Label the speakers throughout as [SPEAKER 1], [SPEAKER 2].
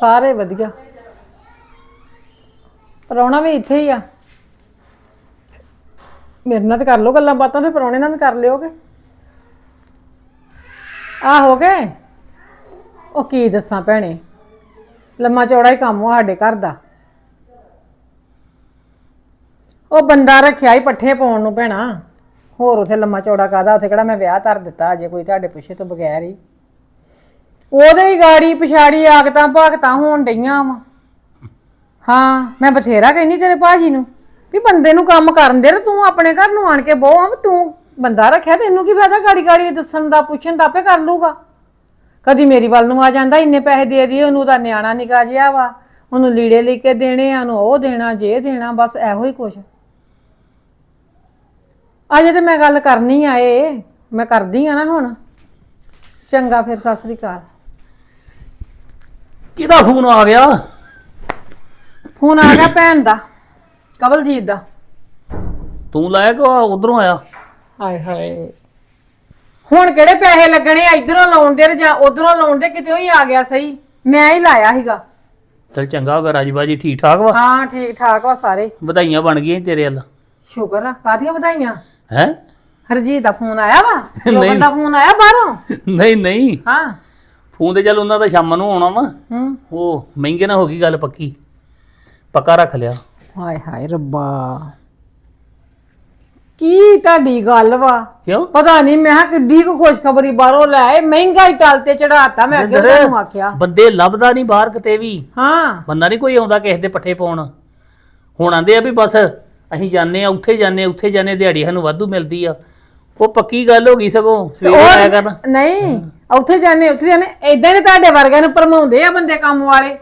[SPEAKER 1] ਸਾਰੇ ਵਧੀਆ। ਪ੍ਰਾਹੁਣਾ ਵੀ ਇੱਥੇ ਹੀ ਆ। ਮੇਰੇ ਨਾਲ ਤਾਂ ਕਰ ਲਓ ਗੱਲਾਂ ਬਾਤਾਂ ਤੇ ਪ੍ਰਾਹੁਣੇ ਨਾਲ ਵੀ ਕਰ ਲਿਓਗੇ। ਆ ਹੋ ਗਏ? ਉਹ ਕੀ ਦੱਸਾਂ ਭੈਣੇ? ਲੰਮਾ ਚੌੜਾ ਹੀ ਕੰਮ ਆ ਸਾਡੇ ਘਰ ਦਾ। ਉਹ ਬੰਦਾ ਰੱਖਿਆ ਹੀ ਪੱਠੇ ਪਾਉਣ ਨੂੰ ਭੈਣਾ। ਹੋਰ ਉਥੇ ਲੰਮਾ ਚੌੜਾ ਕਾਦਾ ਉਥੇ ਕਿਹੜਾ ਮੈਂ ਵਿਆਹ ਧਰ ਦਿੱਤਾ ਅਜੇ ਕੋਈ ਤੁਹਾਡੇ ਪਿੱਛੇ ਤੋਂ ਬਗੈਰ ਹੀ। ਉਹਦੇ ਹੀ ਗਾੜੀ ਪਿਛਾੜੀ ਆਗਤਾਂ ਭਾਗਤਾਂ ਹੋਣ ਡਈਆਂ ਵਾ। ਹਾਂ, ਮੈਂ ਬਥੇਰਾ ਕਹਿੰਦੀ ਤੇਰੇ ਭਾਜੀ ਨੂੰ ਵੀ ਬੰਦੇ ਨੂੰ ਕੰਮ ਕਰਨ ਦੇ ਤੇ ਤੂੰ ਆਪਣੇ ਘਰ ਨੂੰ ਆਣ ਕੇ ਬਹੁ ਆ ਤੂੰ ਬੰਦਾ ਰੱਖਿਆ ਤੈਨੂੰ ਕੀ ਫਾਇਦਾ ਗਾੜੀ ਗਾੜੀ ਦੱਸਣ ਦਾ, ਪੁੱਛਣ ਦਾ, ਆਪੇ ਕਰ ਲੂਗਾ। ਕਦੀ ਮੇਰੀ ਵੱਲ ਨੂੰ ਆ ਜਾਂਦਾ, ਇੰਨੇ ਪੈਸੇ ਦੇ ਦੀ ਉਹਨੂੰ ਤਾਂ ਨਿਆਣਾ ਨਿਕਾ ਜਿਆ ਵਾ, ਉਹਨੂੰ ਲੀੜੇ ਲੈ ਕੇ ਦੇਣੇ ਆ, ਉਹਨੂੰ ਉਹ ਦੇਣਾ, ਜੇ ਦੇਣਾ, ਬਸ ਇਹੋ ਹੀ ਕੁਛ। ਅਜੇ ਤੇ ਮੈਂ ਗੱਲ ਕਰਨੀ ਆਏ ਮੈਂ ਕਰਦੀ ਆ ਨਾ ਹੁਣ। ਚੰਗਾ ਫਿਰ, ਸਤਿ ਸ੍ਰੀ ਅਕਾਲ।
[SPEAKER 2] ਕਿਹਦਾ ਫੋਨ ਆ ਗਿਆ?
[SPEAKER 1] ਫੋਨ ਆ ਗਿਆ ਭੈਣ ਦਾ ਕਵਲਜੀਤ ਦਾ।
[SPEAKER 2] ਤੂੰ ਲਾਇਆ ਕਿ ਉਧਰੋਂ ਆਇਆ?
[SPEAKER 1] ਹਾਏ ਹਾਏ। ਹੁਣ ਕਿਹੜੇ ਪੈਸੇ ਲੱਗਣੇ ਆ ਇਧਰੋਂ ਲਾਉਣ ਦੇ ਜਾਂ ਉਧਰੋਂ ਲਾਉਣ ਦੇ ਕਿਤੇ ਹੀ ਆ ਗਿਆ ਸਹੀ। ਮੈਂ ਹੀ ਲਾਇਆ ਸੀਗਾ।
[SPEAKER 2] ਚਲ ਚੰਗਾ ਹੋ ਗਿਆ ਰਾਜੀ ਬਾਜੀ ਠੀਕ ਠਾਕ ਵਾ?
[SPEAKER 1] ਹਾਂ ਠੀਕ ਠਾਕ ਵਾ ਸਾਰੇ।
[SPEAKER 2] ਵਧਾਈਆਂ ਬਣ ਗਈਆਂ ਤੇਰੇ ਵੱਲ।
[SPEAKER 1] ਸ਼ੁਕਰ ਆ। ਕਾਦੀਆਂ ਵਧਾਈਆਂ?
[SPEAKER 2] ਹੈ?
[SPEAKER 1] ਹਰਜੀਤ ਦਾ ਫੋਨ ਆਇਆ ਵਾ। ਜੋਬਨ ਦਾ ਫੋਨ ਆਇਆ ਬਾਹਰੋਂ?
[SPEAKER 2] ਨਹੀਂ ਨਹੀਂ।
[SPEAKER 1] ਹਾਂ।
[SPEAKER 2] ਫੋਨ ਤੇ ਚੱਲ ਉਹਨਾਂ ਦਾ ਸ਼ਾਮ ਨੂੰ ਆਉਣਾ ਵਾ।
[SPEAKER 1] ਹੂੰ।
[SPEAKER 2] ਉਹ ਮਹਿੰਗੇ ਨਾ ਹੋ ਗਈ ਗੱਲ ਪੱਕੀ। ਪੱਕਾ ਰੱਖ ਲਿਆ।
[SPEAKER 1] ਹਾਏ ਹਾਏ ਰੱਬਾ। ਕੀ ਤੁਹਾਡੀ ਗੱਲ ਵਾ?
[SPEAKER 2] ਕਿਉਂ?
[SPEAKER 1] ਪਤਾ ਨਹੀਂ ਮੈਂ ਕਿਹਾ ਕਿੱਡੀ ਕੁ ਖੁਸ਼ਖਬਰੀ ਬਾਹਰੋਂ ਲੈ ਆਏ। ਮਹਿੰਗਾਈ ਟਲ ਤੇ ਚੜਾਤਾ ਮੈਂ ਅੱਗੇ ਤੁਹਾਨੂੰ ਆਖਿਆ।
[SPEAKER 2] ਬੰਦੇ ਲੱਭਦਾ ਨਹੀਂ ਬਾਹਰ ਕਿਤੇ ਵੀ।
[SPEAKER 1] ਹਾਂ।
[SPEAKER 2] ਬੰਦਾ ਨਹੀਂ ਕੋਈ ਆਉਂਦਾ ਕਿਸੇ ਦੇ ਪੱਠੇ ਪਾਉਣ। ਹੁਣ ਆਂਦੇ ਆ ਵੀ ਬਸ ਅਸੀਂ ਜਾਂਦੇ ਆ ਉੱਥੇ ਜਾਂਦੇ ਆ ਉੱਥੇ ਜਾਂਦੇ ਆ, ਦਿਹਾੜੀ ਸਾਨੂੰ ਵਾਧੂ ਮਿਲਦੀ ਆ। ਉਹ ਪੱਕੀ ਗੱਲ ਹੋ ਗਈ ਸਗੋਂ।
[SPEAKER 1] ਤੇ
[SPEAKER 2] ਸਵੇਰੇ ਆਇਆ
[SPEAKER 1] ਉਹ
[SPEAKER 2] ਕਰਨ
[SPEAKER 1] ਨਹੀਂ ਉੱਥੇ ਜਾਣੇ ਉੱਥੇ ਜਾਣੇ। ਇਦਾਂ ਹੀ ਤੁਹਾਡੇ ਵਰਗਿਆਂ ਨੂੰ ਭਰਮਾਉਂਦੇ ਆ ਬੰਦੇ ਕੰਮ ਵਾਲੇ।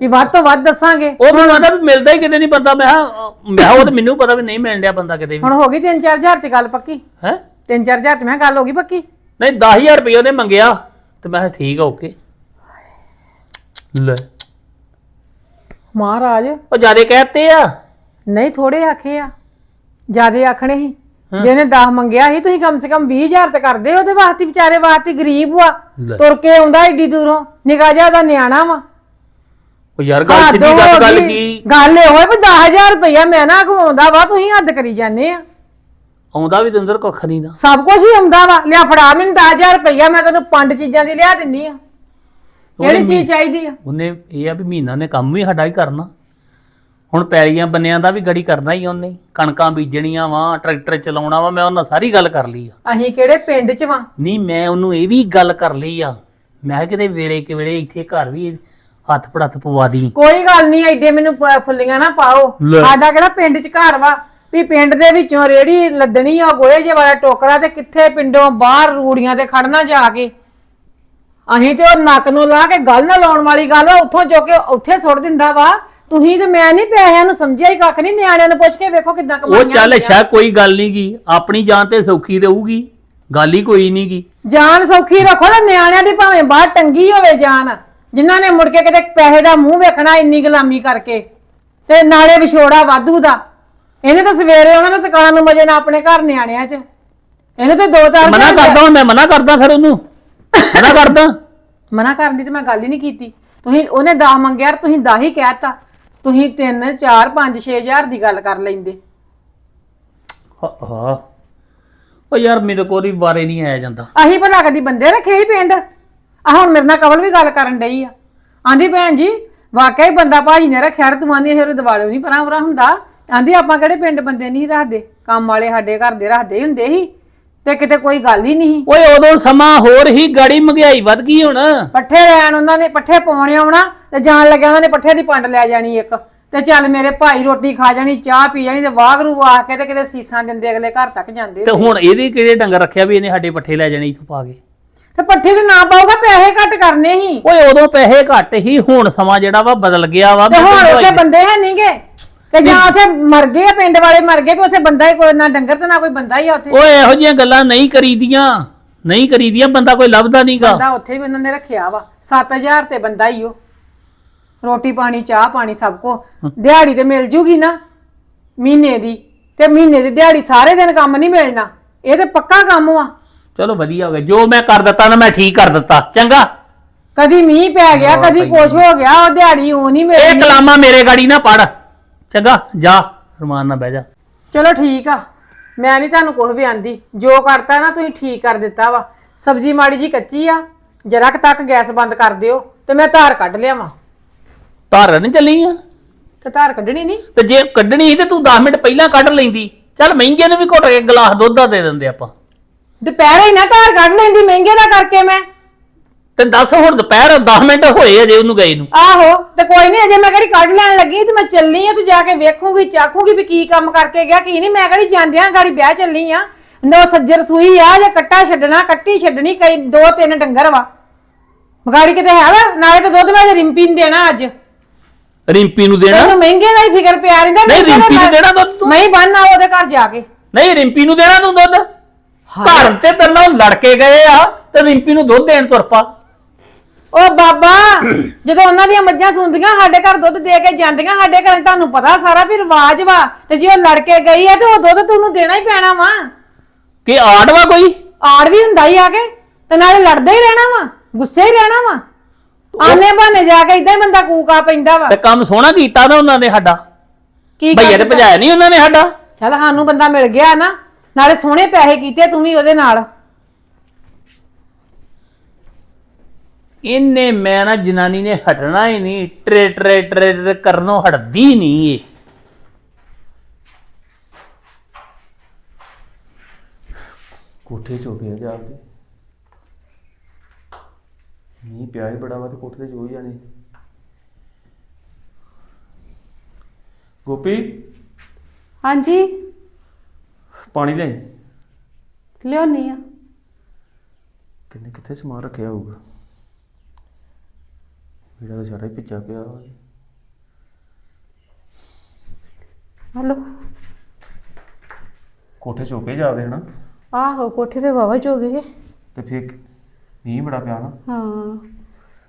[SPEAKER 1] ਵੀ ਵੱਧ ਤੋਂ ਵੱਧ ਦੱਸਾਂਗੇ।
[SPEAKER 2] ਉਹ ਮੈਨੂੰ ਆਦਾ ਵੀ ਮਿਲਦਾ ਹੀ ਕਿਤੇ ਨਹੀਂ ਬੰਦਾ। ਮੈਂ ਕਿਹਾ, ਮੈਂ ਕਿਹਾ ਉਹ ਤਾਂ ਮੈਨੂੰ ਪਤਾ ਵੀ ਨਹੀਂ ਮਿਲਣ ਡਿਆ ਬੰਦਾ ਕਿਤੇ ਵੀ।
[SPEAKER 1] ਹੁਣ ਹੋ ਗਈ 3-4000 ਚ ਗੱਲ ਪੱਕੀ?
[SPEAKER 2] ਹੈ?
[SPEAKER 1] 3-4000 ਚ ਮੈਂ ਗੱਲ ਹੋ ਗਈ ਪੱਕੀ?
[SPEAKER 2] ਨਹੀਂ 10000 ਰੁਪਏ ਉਹਨੇ ਮੰਗਿਆ। ਤੇ ਮੈਂ ਕਿਹਾ ਠੀਕ ਆ ਓਕੇ। ਲੈ।
[SPEAKER 1] ਮਹਾਰਾਜ।
[SPEAKER 2] ਉਹ ਜਿਆਦੇ ਕਹਿਤੇ ਆ।
[SPEAKER 1] ਨਹੀਂ ਥੋੜੇ ਆਖੇ ਆ। ਜਿਆਦੇ ਆਖਣੇ ਸੀ। ਜਿਹਨੇ 10 ਮੰਗਿਆ ਸੀ ਤੁਸੀਂ ਕਮ ਸੇ ਕਮ 20000 ਤੇ ਕਰਦੇ ਉਹਦੇ ਵਾਸਤੇ ਵਿਚਾਰੇ ਵਾਸਤੇ ਗਰੀਬ ਵਾ।
[SPEAKER 2] ਲੈ।
[SPEAKER 1] ਤੁਰ ਕੇ ਆਉਂਦਾ ਏਡੀ ਦੂਰੋਂ ਨਿਗਾਹ ਜਿਹਾ ਦਾ ਨਿਆਣਾ ਵਾ।
[SPEAKER 2] ਉਹ ਯਾਰ ਗੱਲ
[SPEAKER 1] ਹੱਦ
[SPEAKER 2] ਸਿੱਧੀ
[SPEAKER 1] ਹੋ
[SPEAKER 2] ਗੱਲ ਗੱਲ
[SPEAKER 1] ਗਈ।
[SPEAKER 2] ਕੀ?
[SPEAKER 1] ਗੱਲ ਇਹ ਹੋਏ ਵੀ 10000 ਰੁਪਇਆ ਮੈਂ ਨਾ ਖਵਾਉਂਦਾ ਵਾ ਤੁਸੀਂ ਹੱਦ ਕਰੀ ਜਾਂਦੇ ਆ।
[SPEAKER 2] ਆਉਂਦਾ ਵੀ ਤੇ ਅੰਦਰ ਕੁੱਖ ਨਹੀਂ ਦਾ
[SPEAKER 1] ਸਭ ਕੁਝ ਹੀ ਆਉਂਦਾ ਵਾ। ਲਿਆ ਫੜਾ ਮੈਨੂੰ 10000 ਰੁਪਇਆ ਮੈਂ ਤੈਨੂੰ ਪੰਜ ਚੀਜ਼ਾਂ ਦੀ ਲਿਆ ਦਿੰਦੀ ਆ। ਕਿਹੜੀ ਚੀਜ਼ ਚਾਹੀਦੀ ਆ?
[SPEAKER 2] ਉਹਨੇ ਇਹ ਆ ਵੀ ਮਹੀਨਾ ਨੇ ਕੰਮ ਵੀ ਸਾਡਾ ਹੀ ਕਰਨਾ। ਹੁਣ ਪੈਲੀਆਂ ਬੰਨਿਆਂ ਦਾ ਵੀ ਗੜੀ ਕਰਨਾ ਹੀ ਉਹਨੇ। ਕਣਕਾਂ ਬੀਜਣੀਆਂ ਵਾ ਟਰੈਕਟਰ ਚਲਾਉਣਾ ਵਾ ਮੈਂ ਉਹਨਾਂ ਸਾਰੀ ਗੱਲ ਕਰ ਲਈ ਆ।
[SPEAKER 1] ਅਸੀਂ ਕਿਹੜੇ ਪਿੰਡ ਚ ਵਾਂ?
[SPEAKER 2] ਨਹੀਂ ਮੈਂ ਉਹਨੂੰ ਇਹ ਵੀ ਗੱਲ ਕਰ ਲਈ ਆ। ਮੈਂ ਕਿਹਾ ਕਿਤੇ ਵੇਲੇ ਕਿ ਵੇਲੇ ਇੱਥੇ ਘਰ ਵੀ ਹੱਥ ਪੜੱਥ ਪਵਾ ਦੀ।
[SPEAKER 1] ਕੋਈ ਗੱਲ ਨਹੀਂ ਐਡੇ ਮੈਨੂੰ ਪ- ਫੁੱਲੀਆਂ ਨਾ ਪਾਓ।
[SPEAKER 2] ਲੈ।
[SPEAKER 1] ਸਾਡਾ ਕਿਹੜਾ ਪਿੰਡ ਚ ਘਰ ਵਾ? ਵੀ ਪਿੰਡ ਦੇ ਵਿੱਚੋਂ ਰੇੜੀ ਲੱਦਣੀ ਆ ਗੋਏ ਜੇ ਵਾਲਾ ਟੋਕਰਾ ਤੇ ਕਿੱਥੇ ਪਿੰਡੋਂ ਬਾਹਰ ਰੂੜੀਆਂ ਤੇ ਖੜਨਾ ਜਾ ਕੇ? ਅਸੀਂ ਤੇ ਉਹ ਨੱਕ ਨੂੰ ਲਾ ਕੇ ਗੱਲ ਨਾ ਲਾਉਣ ਵਾਲੀ ਗੱਲ ਆ ਉੱਥੋਂ ਚੁੱਕ ਕੇ ਉੱਥੇ ਸੁੱਟ ਦਿੰਦਾ ਵਾ। ਤੁਸੀਂ ਤੇ ਮੈਂ ਨਹੀਂ ਪੈਸਿਆਂ ਨੂੰ ਸਮਝਿਆ ਹੀ ਕੱਖ ਨਹੀਂ ਨਿਆਣਿਆਂ ਨੂੰ ਪੁੱਛ ਕੇ ਵੇਖੋ ਕਿੱਦਾਂ
[SPEAKER 2] ਉਹ
[SPEAKER 1] ਕਮਾਈਆਂ
[SPEAKER 2] ਚੱਲ
[SPEAKER 1] ਹੁੰਦੀਆਂ।
[SPEAKER 2] ਸ਼ਾ ਕੋਈ ਗੱਲ ਨਹੀਂ ਗੀ। ਆਪਣੀ ਜਾਨ ਤੇ ਸੌਖੀ ਰਹੂਗੀ ਗੱਲ ਹੀ ਕੋਈ ਨਹੀਂ ਗੀ।
[SPEAKER 1] ਜਾਨ ਸੌਖੀ ਰੱਖੋ ਨਾ ਨਿਆਣਿਆਂ ਦੀ ਭਾਵੇਂ ਬਾਹਰ ਟੰਗੀ ਹੋਵੇ ਜਾਨ ਜਿਨ੍ਹਾਂ ਨੇ ਮੁੜ ਕੇ ਕਿਤੇ ਪੈਸੇ ਦਾ ਮੂੰਹ ਵੇਖਣਾ ਇੰਨੀ ਗੁਲਾਮੀ ਕਰਕੇ। ਤੇ ਨਾਲੇ ਵਿਛੋੜਾ ਵਾਧੂ ਦਾ। ਇਹਨੇ ਤਾਂ ਸਵੇਰੇ ਉਹਨਾਂ ਨੇ ਦੁਕਾਨ ਨੂੰ ਮਜੇ ਨਾਲ ਆਪਣੇ ਘਰ ਨਿਆਣਿਆਂ 'ਚ। ਇਹਨੇ ਤਾਂ ਦੋ ਚਾਰ
[SPEAKER 2] ਮਨਾ
[SPEAKER 1] ਘੰਟੇ-
[SPEAKER 2] ਕਰਦਾ ਮੈਂ ਮਨਾ ਕਰਦਾ ਫਿਰ ਉਹਨੂੰ। ਮਨਾ ਕਰਦਾ।
[SPEAKER 1] ਮਨਾ ਕਰਨ ਦੀ ਤੇ ਮੈਂ ਗੱਲ ਹੀ ਨਹੀਂ ਕੀਤੀ। ਤੁਸੀਂ ਉਹਨੇ 10 ਮੰਗਿਆ ਤੇ ਤੁਸੀਂ 10 ਹੀ ਕਹਿਤਾ ਤੁਸੀਂ 3 4 5 6000 ਦੀ ਗੱਲ ਕਰ ਲੈਂਦੇ।
[SPEAKER 2] ਹਾਂ ਹਾਂ। ਉਹ ਯਾਰ ਮੇਰੇ ਕੋਲ ਹੀ ਵਾਰੇ ਨਹੀਂ ਆਇਆ ਜਾਂਦਾ।
[SPEAKER 1] ਅਹੀਂ ਭਲਾ ਕਦੀ ਬੰਦੇ ਰੱਖੇ ਹੀ ਪਿੰਡ? ਆ ਹੁਣ ਮੇਰੇ ਨਾਲ ਕਵਲ ਵੀ ਗੱਲ ਕਰਨ ਡਈ ਆ। ਆਂਦੀ ਭੈਣ ਜੀ ਵਾਕਿਆ ਹੀ ਬੰਦਾ ਭਾਜੀ ਨੇ ਰੱਖਿਆ ਤੇ ਆਂਦੀ ਫਿਰ ਦਿਵਾਲੇ ਨਹੀਂ ਪਰਾਂ ਉਰਾ ਹੁੰਦਾ। ਆਂਦੀ ਆਪਾਂ ਕਿਹੜੇ ਪਿੰਡ ਬੰਦੇ ਨਹੀਂ ਰੱਖਦੇ? ਕੰਮ ਵਾਲੇ ਸਾਡੇ ਘਰ ਦੇ ਰੱਖਦੇ ਹੁੰਦੇ ਸੀ। ਤੇ ਕਿਤੇ ਕੋਈ ਗੱਲ ਹੀ ਨਹੀਂ
[SPEAKER 2] ਓਏ ਉਦੋਂ ਸਮਾਂ ਹੋਰ ਹੀ ਗਾੜੀ ਮਹਿੰਗਾਈ ਵੱਧ ਗਈ ਹੁਣ।
[SPEAKER 1] ਪੱਠੇ ਲੈਣ ਉਹਨਾਂ ਨੇ ਪੱਠੇ ਪਾਉਣੇ ਆਉਣਾ ਤੇ ਜਾਣ ਲੱਗਿਆ ਉਹਨਾਂ ਨੇ ਪੱਠੇ ਦੀ ਪੰਡ ਲੈ ਜਾਣੀ ਇੱਕ। ਤੇ ਚੱਲ ਮੇਰੇ ਭਾਈ ਰੋਟੀ ਖਾ ਜਾਣੀ ਚਾਹ ਪੀ ਜਾਣੀ ਤੇ ਵਾਗਰੂ ਆ ਕੇ ਤੇ ਕਿਤੇ ਸੀਸਾਂ ਦਿੰਦੇ ਅਗਲੇ ਘਰ ਤੱਕ ਜਾਂਦੇ
[SPEAKER 2] ਤੇ ਹੁਣ ਇਹਦੇ ਕਿਹੜੇ ਡੰਗਰ ਰੱਖਿਆ ਵੀ ਇਹਨੇ ਸਾਡੇ ਪੱਠੇ ਲੈ ਜਾਣੇ ਇਥੋਂ ਪਾ ਕੇ?
[SPEAKER 1] ਤੇ ਪੱਠੇ ਦੇ ਨਾ ਪਾਊਗਾ ਪੈਸੇ ਘੱਟ ਕਰਨੇ ਸੀ
[SPEAKER 2] ਓਏ ਉਦੋਂ ਪੈਸੇ ਘੱਟ ਹੀ ਹੁਣ ਸਮਾਂ ਜਿਹੜਾ ਵਾ ਬਦਲ ਗਿਆ ਵਾ
[SPEAKER 1] ਤੇ ਹੁਣ ਉੱਥੇ ਬੰਦੇ ਹੈ ਨਹੀਂਗੇ ਤੇ ਜਾਂ ਉੱਥੇ ਮਰ ਗਏ ਆ ਪਿੰਡ ਵਾਲੇ ਮਰ ਗਏ ਕਿ ਉੱਥੇ ਬੰਦਾ ਹੀ ਕੋਈ ਨਾ ਡੰਗਰ ਤੇ ਨਾ ਕੋਈ ਬੰਦਾ ਹੀ ਆ ਉੱਥੇ।
[SPEAKER 2] ਓਏ ਇਹੋ ਜਿਹੀਆਂ ਗੱਲਾਂ ਨਹੀਂ ਕਰੀਦੀਆਂ ਨਹੀਂ ਕਰੀਦੀਆਂ ਬੰਦਾ ਕੋਈ ਲੱਭਦਾ ਨਹੀਂਗਾ
[SPEAKER 1] ਬੰਦਾ ਉੱਥੇ ਵੀ ਉਹਨਾਂ ਨੇ ਰੱਖਿਆ ਵਾ 7000 ਤੇ ਬੰਦਾ ਹੀ ਉਹ। ਰੋਟੀ ਪਾਣੀ ਚਾਹ ਪਾਣੀ ਸਭ ਕੋ ਦਿਹਾੜੀ ਤੇ ਮਿਲ ਜੂਗੀ ਨਾ ਮਹੀਨੇ ਦੀ। ਤੇ ਮਹੀਨੇ ਦੀ ਦਿਹਾੜੀ ਸਾਰੇ ਦਿਨ ਕੰਮ ਨਹੀਂ ਮਿਲਣਾ। ਇਹ ਤੇ ਪੱਕਾ ਕੰਮ ਆ
[SPEAKER 2] ਚਲੋ ਵਧੀਆ ਹੋ ਗਿਆ ਜੋ ਮੈਂ ਕਰ ਦਿੱਤਾ ਨਾ ਮੈਂ ਠੀਕ ਕਰ ਦਿੱਤਾ ਚੰਗਾ?
[SPEAKER 1] ਕਦੀ ਮੀਂਹ ਪੈ ਗਿਆ ਕਦੀ ਕੁਛ ਹੋ ਗਿਆ ਉਹ ਦਿਹਾੜੀ ਉਹ ਨਹੀਂ
[SPEAKER 2] ਇਹ
[SPEAKER 1] ਮਿਲਦੀ
[SPEAKER 2] ਕਲਾਮਾ ਮੇਰੇ ਗਾੜੀ ਨਾ ਪੜ ਚੰਗਾ ਜਾ ਰਮਾਨ ਨਾਲ ਬਹਿ ਜਾ।
[SPEAKER 1] ਚਲੋ ਠੀਕ ਆ। ਮੈਂ ਨਹੀਂ ਤੁਹਾਨੂੰ ਕੁਝ ਵੀ ਆਂਦੀ। ਜੋ ਕਰਤਾ ਨਾ ਤੁਸੀਂ ਠੀਕ ਕਰ ਦਿੱਤਾ ਵਾ। ਸਬਜੀ ਮਾੜੀ ਜੀ ਕੱਚੀ ਆ। ਜਰਾ ਕੁ ਤੱਕ ਗੈਸ ਬੰਦ ਕਰ ਦਿਓ ਤੇ ਮੈਂ ਧਾਰ ਕੱਢ ਲਿਆਵਾਂ।
[SPEAKER 2] ਧਾਰ ਨਹੀਂ ਚੱਲੀ ਆ।
[SPEAKER 1] ਤੇ ਧਾਰ ਕੱਢਣੀ ਨਹੀਂ
[SPEAKER 2] ਤੇ ਜੇ ਕੱਢਣੀ ਸੀ ਤੇ ਤੂੰ 10 ਮਿੰਟ ਪਹਿਲਾਂ ਕੱਢ ਲੈਂਦੀ। ਚੱਲ ਮਹਿੰਗੇ ਨੂੰ ਵੀ ਘੁੱਟ ਕੇ ਗਲਾਸ ਦੁੱਧ ਦਾ ਦੇ ਦਿੰਦੇ ਆਪਾਂ।
[SPEAKER 1] ਦੁਪਹਿਰੇ ਹੀ ਨਾ ਧਾਰ ਕੱਢ ਲੈਂਦੀ ਮਹਿੰਗੇ ਦਾ ਕਰਕੇ ਮੈਂ।
[SPEAKER 2] ਤੇ ਦੱਸ ਹੁਣ ਦੁਪਹਿਰ 10 ਮਿੰਟ ਹੋਏ ਅਜੇ ਉਹਨੂੰ ਗਏ ਨੂੰ।
[SPEAKER 1] ਆਹੋ ਤੇ ਕੋਈ ਨਹੀਂ ਅਜੇ ਮੈਂ ਕਿਹੜੀ ਕੱਢ ਲੈਣ ਲੱਗੀ ਤੇ ਮੈਂ ਚੱਲਨੀ ਆ ਤੇ ਜਾ ਕੇ ਵੇਖੂੰਗੀ ਚਾਖੂੰਗੀ ਵੀ ਕੀ ਕੰਮ ਕਰਕੇ ਗਿਆ ਕੀ ਨਹੀਂ। ਮੈਂ ਕਿਹੜੀ ਜਾਂਦਿਆਂ ਗਾੜੀ ਵਿਆਹ ਚੱਲੀ ਆ। ਨੋ ਸੱਜਰ ਸੂਈ ਆ ਜਾਂ ਕੱਟਾ ਛੱਡਣਾ ਕੱਟੀ ਛੱਡਣੀ ਕਈ ਦੋ ਤਿੰਨ ਡੰਗਰ ਵਾ। ਗਾੜੀ ਕਿਤੇ ਹੈ ਵਾ? ਨਾਲੇ ਤੇ ਦੁੱਧ ਮੈਂ ਰਿੰਪੀ ਨੂੰ ਦੇਣਾ ਅੱਜ।
[SPEAKER 2] ਰਿੰਪੀ ਨੂੰ ਦੇਣਾ?
[SPEAKER 1] ਤੈਨੂੰ ਮਹਿੰਗੇ ਦਾ ਹੀ ਫਿਕਰ ਪਿਆ ਰਹਿੰਦਾ
[SPEAKER 2] ਨਹੀਂ, ਰਿੰਪੀ ਨੂੰ ਦੇਣਾ ਦੁੱਧ ਤੂੰ?
[SPEAKER 1] ਮੈਂ ਹੀ ਬੰਨ੍ਹਣਾ ਉਹਦੇ ਘਰ ਜਾ ਕੇ।
[SPEAKER 2] ਨਹੀਂ ਰਿੰਪੀ ਨੂੰ ਦੇਣਾ ਤੂੰ ਦੁੱਧ? ਘਰ ਤੇ ਤੇਰੇ ਨਾਲ ਲੜ ਕੇ ਗਏ ਆ ਤੇ ਰਿੰਪੀ ਨੂੰ ਦੁੱਧ ਦੇਣ ਤੁਰ ਪਾ।
[SPEAKER 1] ਓ ਬਾਬਾ ਜਦੋਂ ਉਹਨਾਂ ਦੀਆਂ ਮੱਝਾਂ ਸੁੰਦੀਆਂ ਸਾਡੇ ਘਰ ਦੁੱਧ ਦੇ ਕੇ ਜਾਂਦੀਆਂ ਸਾਡੇ ਘਰ ਤੁਹਾਨੂੰ ਪਤਾ ਸਾਰਾ ਵੀ ਰਿਵਾਜ ਵਾ। ਤੇ ਜੇ ਉਹ ਲੜ ਕੇ ਗਈ ਆ ਤੇ ਉਹ ਦੁੱਧ ਤੁਹਾਨੂੰ ਦੇਣਾ ਹੀ ਪੈਣਾ ਵਾ।
[SPEAKER 2] ਕਿ ਆੜਵਾ ਕੋਈ?
[SPEAKER 1] ਆੜ ਵੀ ਹੁੰਦਾ ਹੀ ਆ ਕੇ ਤੇ ਨਾਲੇ ਲੜਦਾ ਹੀ ਰਹਿਣਾ ਵਾ ਗੁੱਸੇ ਹੀ ਰਹਿਣਾ ਵਾ। ਆਨੇ ਬਹਾਨੇ ਜਾ ਕੇ ਇਦਾਂ ਹੀ ਬੰਦਾ ਕੂਕਾ ਪੈਂਦਾ ਵਾ।
[SPEAKER 2] ਤੇ ਕੰਮ ਸੋਹਣਾ ਕੀਤਾ ਨਾ ਉਹਨਾਂ ਨੇ ਸਾਡਾ।
[SPEAKER 1] ਕੀ
[SPEAKER 2] ਭਈਆ ਤੇ ਭਜਾਇਆ ਨਹੀਂ ਉਹਨਾਂ ਨੇ ਸਾਡਾ।
[SPEAKER 1] ਚੱਲ ਸਾਨੂੰ ਬੰਦਾ ਮਿਲ ਗਿਆ ਨਾ ਨਾਲੇ ਸੋਹਣੇ ਪੈਸੇ ਕੀਤੇ ਤੂੰ ਵੀ ਉਹਦੇ ਨਾਲ।
[SPEAKER 2] ਇਹਨੇ ਮੈਂ ਨਾ ਜਨਾਨੀ ਨੇ ਹਟਣਾ ਹੀ ਨਹੀਂ ਟਰੇ ਟਰੇ ਟਰੇ ਟਰੇ ਕਰਨੋਂ ਹਟਦੀ ਨਹੀਂ ਇਹ।
[SPEAKER 3] ਕੋਠੇ ਚੋ ਗਿਆ ਜਾਪਦੇ ਮੀਂਹ ਪਿਆ ਹੀ ਬੜਾ ਵਾ ਤੇ ਕੋਠੇ ਤੇ ਚੋ ਹੀ ਜਾਣੇ ਗੋਪੀ
[SPEAKER 4] ਹਾਂਜੀ।
[SPEAKER 3] ਪਾਣੀ ਲੈ
[SPEAKER 4] ਲਿਆਉਣੀ ਆ।
[SPEAKER 3] ਕਿੰਨੇ ਕਿੱਥੇ ਸਮਾਨ ਰੱਖਿਆ ਹੋਊਗਾ? ਵੀੜਾ ਤਾਂ ਸਾਰਾ ਹੀ ਭਿੱਜਾ ਪਿਆ ਵਾ।
[SPEAKER 4] ਹਲੋ।
[SPEAKER 3] ਕੋਠੇ ਚੋ ਕੇ ਜਾਵਦੇ ਹਨਾ?
[SPEAKER 4] ਆਹੋ ਕੋਠੇ ਤੇ ਵਾਵਾ ਹੋ ਗਏ
[SPEAKER 3] ਤੇ ਫਿਰ ਮੀਂਹ ਬੜਾ ਪਿਆ ਨਾ।
[SPEAKER 4] ਹਾਂ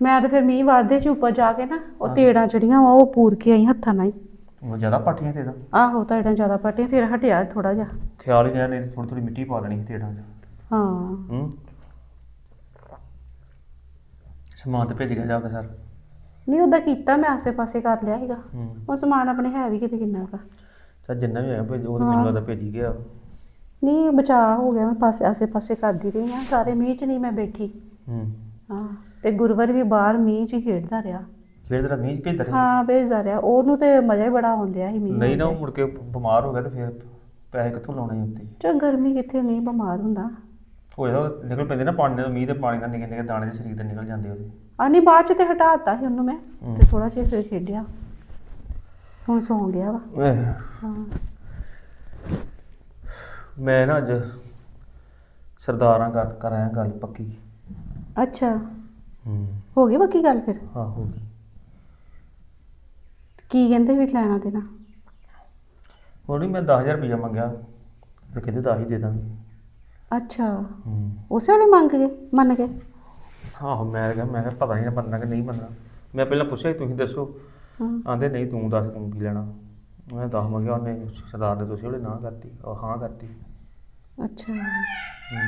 [SPEAKER 4] ਮੈਂ ਤਾਂ ਫਿਰ ਮੀਂਹ ਵਾਦੇ ਚ ਉੱਪਰ ਜਾ ਕੇ ਨਾ ਉਹ ਤੇੜਾਂ ਵਾ ਉਹ ਪੂਰ ਕੇ ਆਈ ਹੱਥਾਂ ਨਾਲ ਹੀ।
[SPEAKER 3] ਉਹ ਜ਼ਿਆਦਾ ਪਾਟੀਆਂ ਤੇ ਇਹਦਾ
[SPEAKER 4] ਆਹੋ ਤੇੜਾਂ ਜ਼ਿਆਦਾ ਪਟੀਆਂ ਫਿਰ ਹਟਿਆ ਥੋੜਾ ਜਿਹਾ।
[SPEAKER 3] ਖਿਆਲ ਹੀ ਨਹੀਂ ਨਹੀਂ ਥੋੜੀ ਥੋੜੀ ਮਿੱਟੀ ਪਾ ਲੈਣੀ ਸੀ ਤੇੜਾਂ 'ਚ।
[SPEAKER 4] ਹਾਂ।
[SPEAKER 3] ਹੂੰ। ਸਮਾਨ ਤੇ ਭਿੱਜ ਗਿਆ ਜਾਪਦਾ ਸਰ।
[SPEAKER 4] ਨਹੀਂ ਉਹਦਾ ਕੀਤਾ ਮੈਂ ਆਸੇ-ਪਾਸੇ ਕਰ ਲਿਆ ਸੀਗਾ।
[SPEAKER 3] ਹੂੰ।
[SPEAKER 4] ਉਹ ਸਮਾਨ ਆਪਣੇ ਹੈ ਵੀ ਕਿਤੇ ਕਿੰਨਾ ਕਾ।
[SPEAKER 3] ਚੱਲ ਜਿੰਨਾ ਵੀ ਆਇਆ ਭੇਜ ਉਹ ਤਾਂ ਮੈਨੂੰ ਲੱਗਦਾ ਭੇਜ ਗਿਆ।
[SPEAKER 4] ਨਹੀਂ ਬਚਾਅ ਹੋ ਗਿਆ ਮੈਂ ਪਾਸੇ ਆਸੇ-ਪਾਸੇ ਕਰਦੀ ਰਹੀ ਆ ਸਾਰੇ ਮੀਂਹ 'ਚ ਨਹੀਂ ਮੈਂ ਬੈਠੀ।
[SPEAKER 3] ਹੂੰ।
[SPEAKER 4] ਹਾਂ ਤੇ ਗੁਰਵਰ ਵੀ ਬਾਹਰ ਮੀਂਹ 'ਚ ਹੀ ਖੇਡਦਾ ਰਿਹਾ।
[SPEAKER 3] ਫਿਰ ਤੇਰਾ ਮੀਂਹ ਭੇਜਦਾ ਰਿਹਾ?
[SPEAKER 4] ਹਾਂ ਭੇਜਦਾ ਰਿਹਾ। ਉਹਨੂੰ ਤੇ ਮਜ਼ਾ ਹੀ ਬੜਾ ਆਉਂਦਿਆ ਸੀ ਮੀਂਹ
[SPEAKER 3] ਨਹੀਂ ਨਾ। ਉਹ ਮੁੜ ਕੇ ਬਿਮਾਰ ਹੋ ਗਿਆ ਤੇ ਫਿਰ ਪੈਸੇ ਕਿੱਥੋਂ ਲਾਉਣੇ ਉੱਤੇ
[SPEAKER 4] ਚਾ ਗਰਮੀ ਕਿੱਥੇ ਨਹੀਂ ਬਿਮਾਰ ਹੁੰਦਾ।
[SPEAKER 3] ਹੋ ਜਾਂਦਾ ਨਿਕਲ ਪੈਂਦੇ ਨਾ ਪਾਣੀ ਨਾਲ ਮੀਂਹ ਦੇ ਪਾਣੀ ਨਾਲ ਨਿੱਕੇ ਨਿੱਕੇ ਦਾਣੇ ਦੇ ਸਰੀਰ ਦੇ ਨਿਕਲ ਜਾਂਦੇ ਉਹਦੇ।
[SPEAKER 4] ਆ ਨਹੀਂ ਬਾਅਦ ਚ ਤੇ ਹਟਾਤਾ ਸੀ ਉਹਨੂੰ ਮੈਂ। ਤੇ ਥੋੜਾ ਜਿਹਾ ਫਿਰ ਖੇਡਿਆ। ਹੁਣ ਸੌਂ ਗਿਆ ਵਾ। ਹਾਂ।
[SPEAKER 3] ਮੈਂ ਨਾ ਅੱਜ ਸਰਦਾਰਾਂ ਕਰ ਕਰ ਆਇਆ ਗੱਲ ਪੱਕੀ।
[SPEAKER 4] ਅੱਛਾ।
[SPEAKER 3] ਹੂੰ।
[SPEAKER 4] ਹੋ ਗਈ ਬਾਕੀ ਗੱਲ ਫਿਰ?
[SPEAKER 3] ਹਾਂ ਹੋ ਗਈ।
[SPEAKER 4] ਕੀ ਕਹਿੰਦੇ ਵੀ ਲੈਣਾ ਦੇਣਾ?
[SPEAKER 3] ਹੋਰ ਨਹੀਂ ਮੈਂ 10000 ਰੁਪਇਆ ਮੰਗਿਆ। ਤੇ ਕਹਿੰਦੇ 10 ਹੀ ਦੇ ਦਾਂਗੇ।
[SPEAKER 4] ਅੱਛਾ।
[SPEAKER 3] ਹੂੰ।
[SPEAKER 4] ਉਸੇ ਵੇਲੇ ਮੰਗ ਗਏ ਮੰਨ ਗਏ?
[SPEAKER 3] ਆਹੋ ਮੈਂ ਕਿਹਾ ਮੈਂ ਕਿਹਾ ਪਤਾ ਨਹੀਂ ਨਾ ਮੰਨਣਾ ਕਿ ਨਹੀਂ ਮੰਨਣਾ ਮੈਂ ਪਹਿਲਾਂ ਪੁੱਛਿਆ ਸੀ ਤੁਸੀਂ ਦੱਸੋ?
[SPEAKER 4] ਹਾਂ।
[SPEAKER 3] ਆਂਦੇ ਨਹੀਂ ਤੂੰ ਦੱਸ ਤੂੰ ਕੀ ਲੈਣਾ? ਮੈਂ 10 ਮੰਗਿਆ ਉਹਨੇ ਸਰਦਾਰ ਨੇ ਤੁਸੀਂ ਉਹਨੇ ਨਾ ਕਰਤੀ ਉਹ ਹਾਂ ਕਰਤੀ।
[SPEAKER 4] ਅੱਛਾ।
[SPEAKER 3] ਹੂੰ।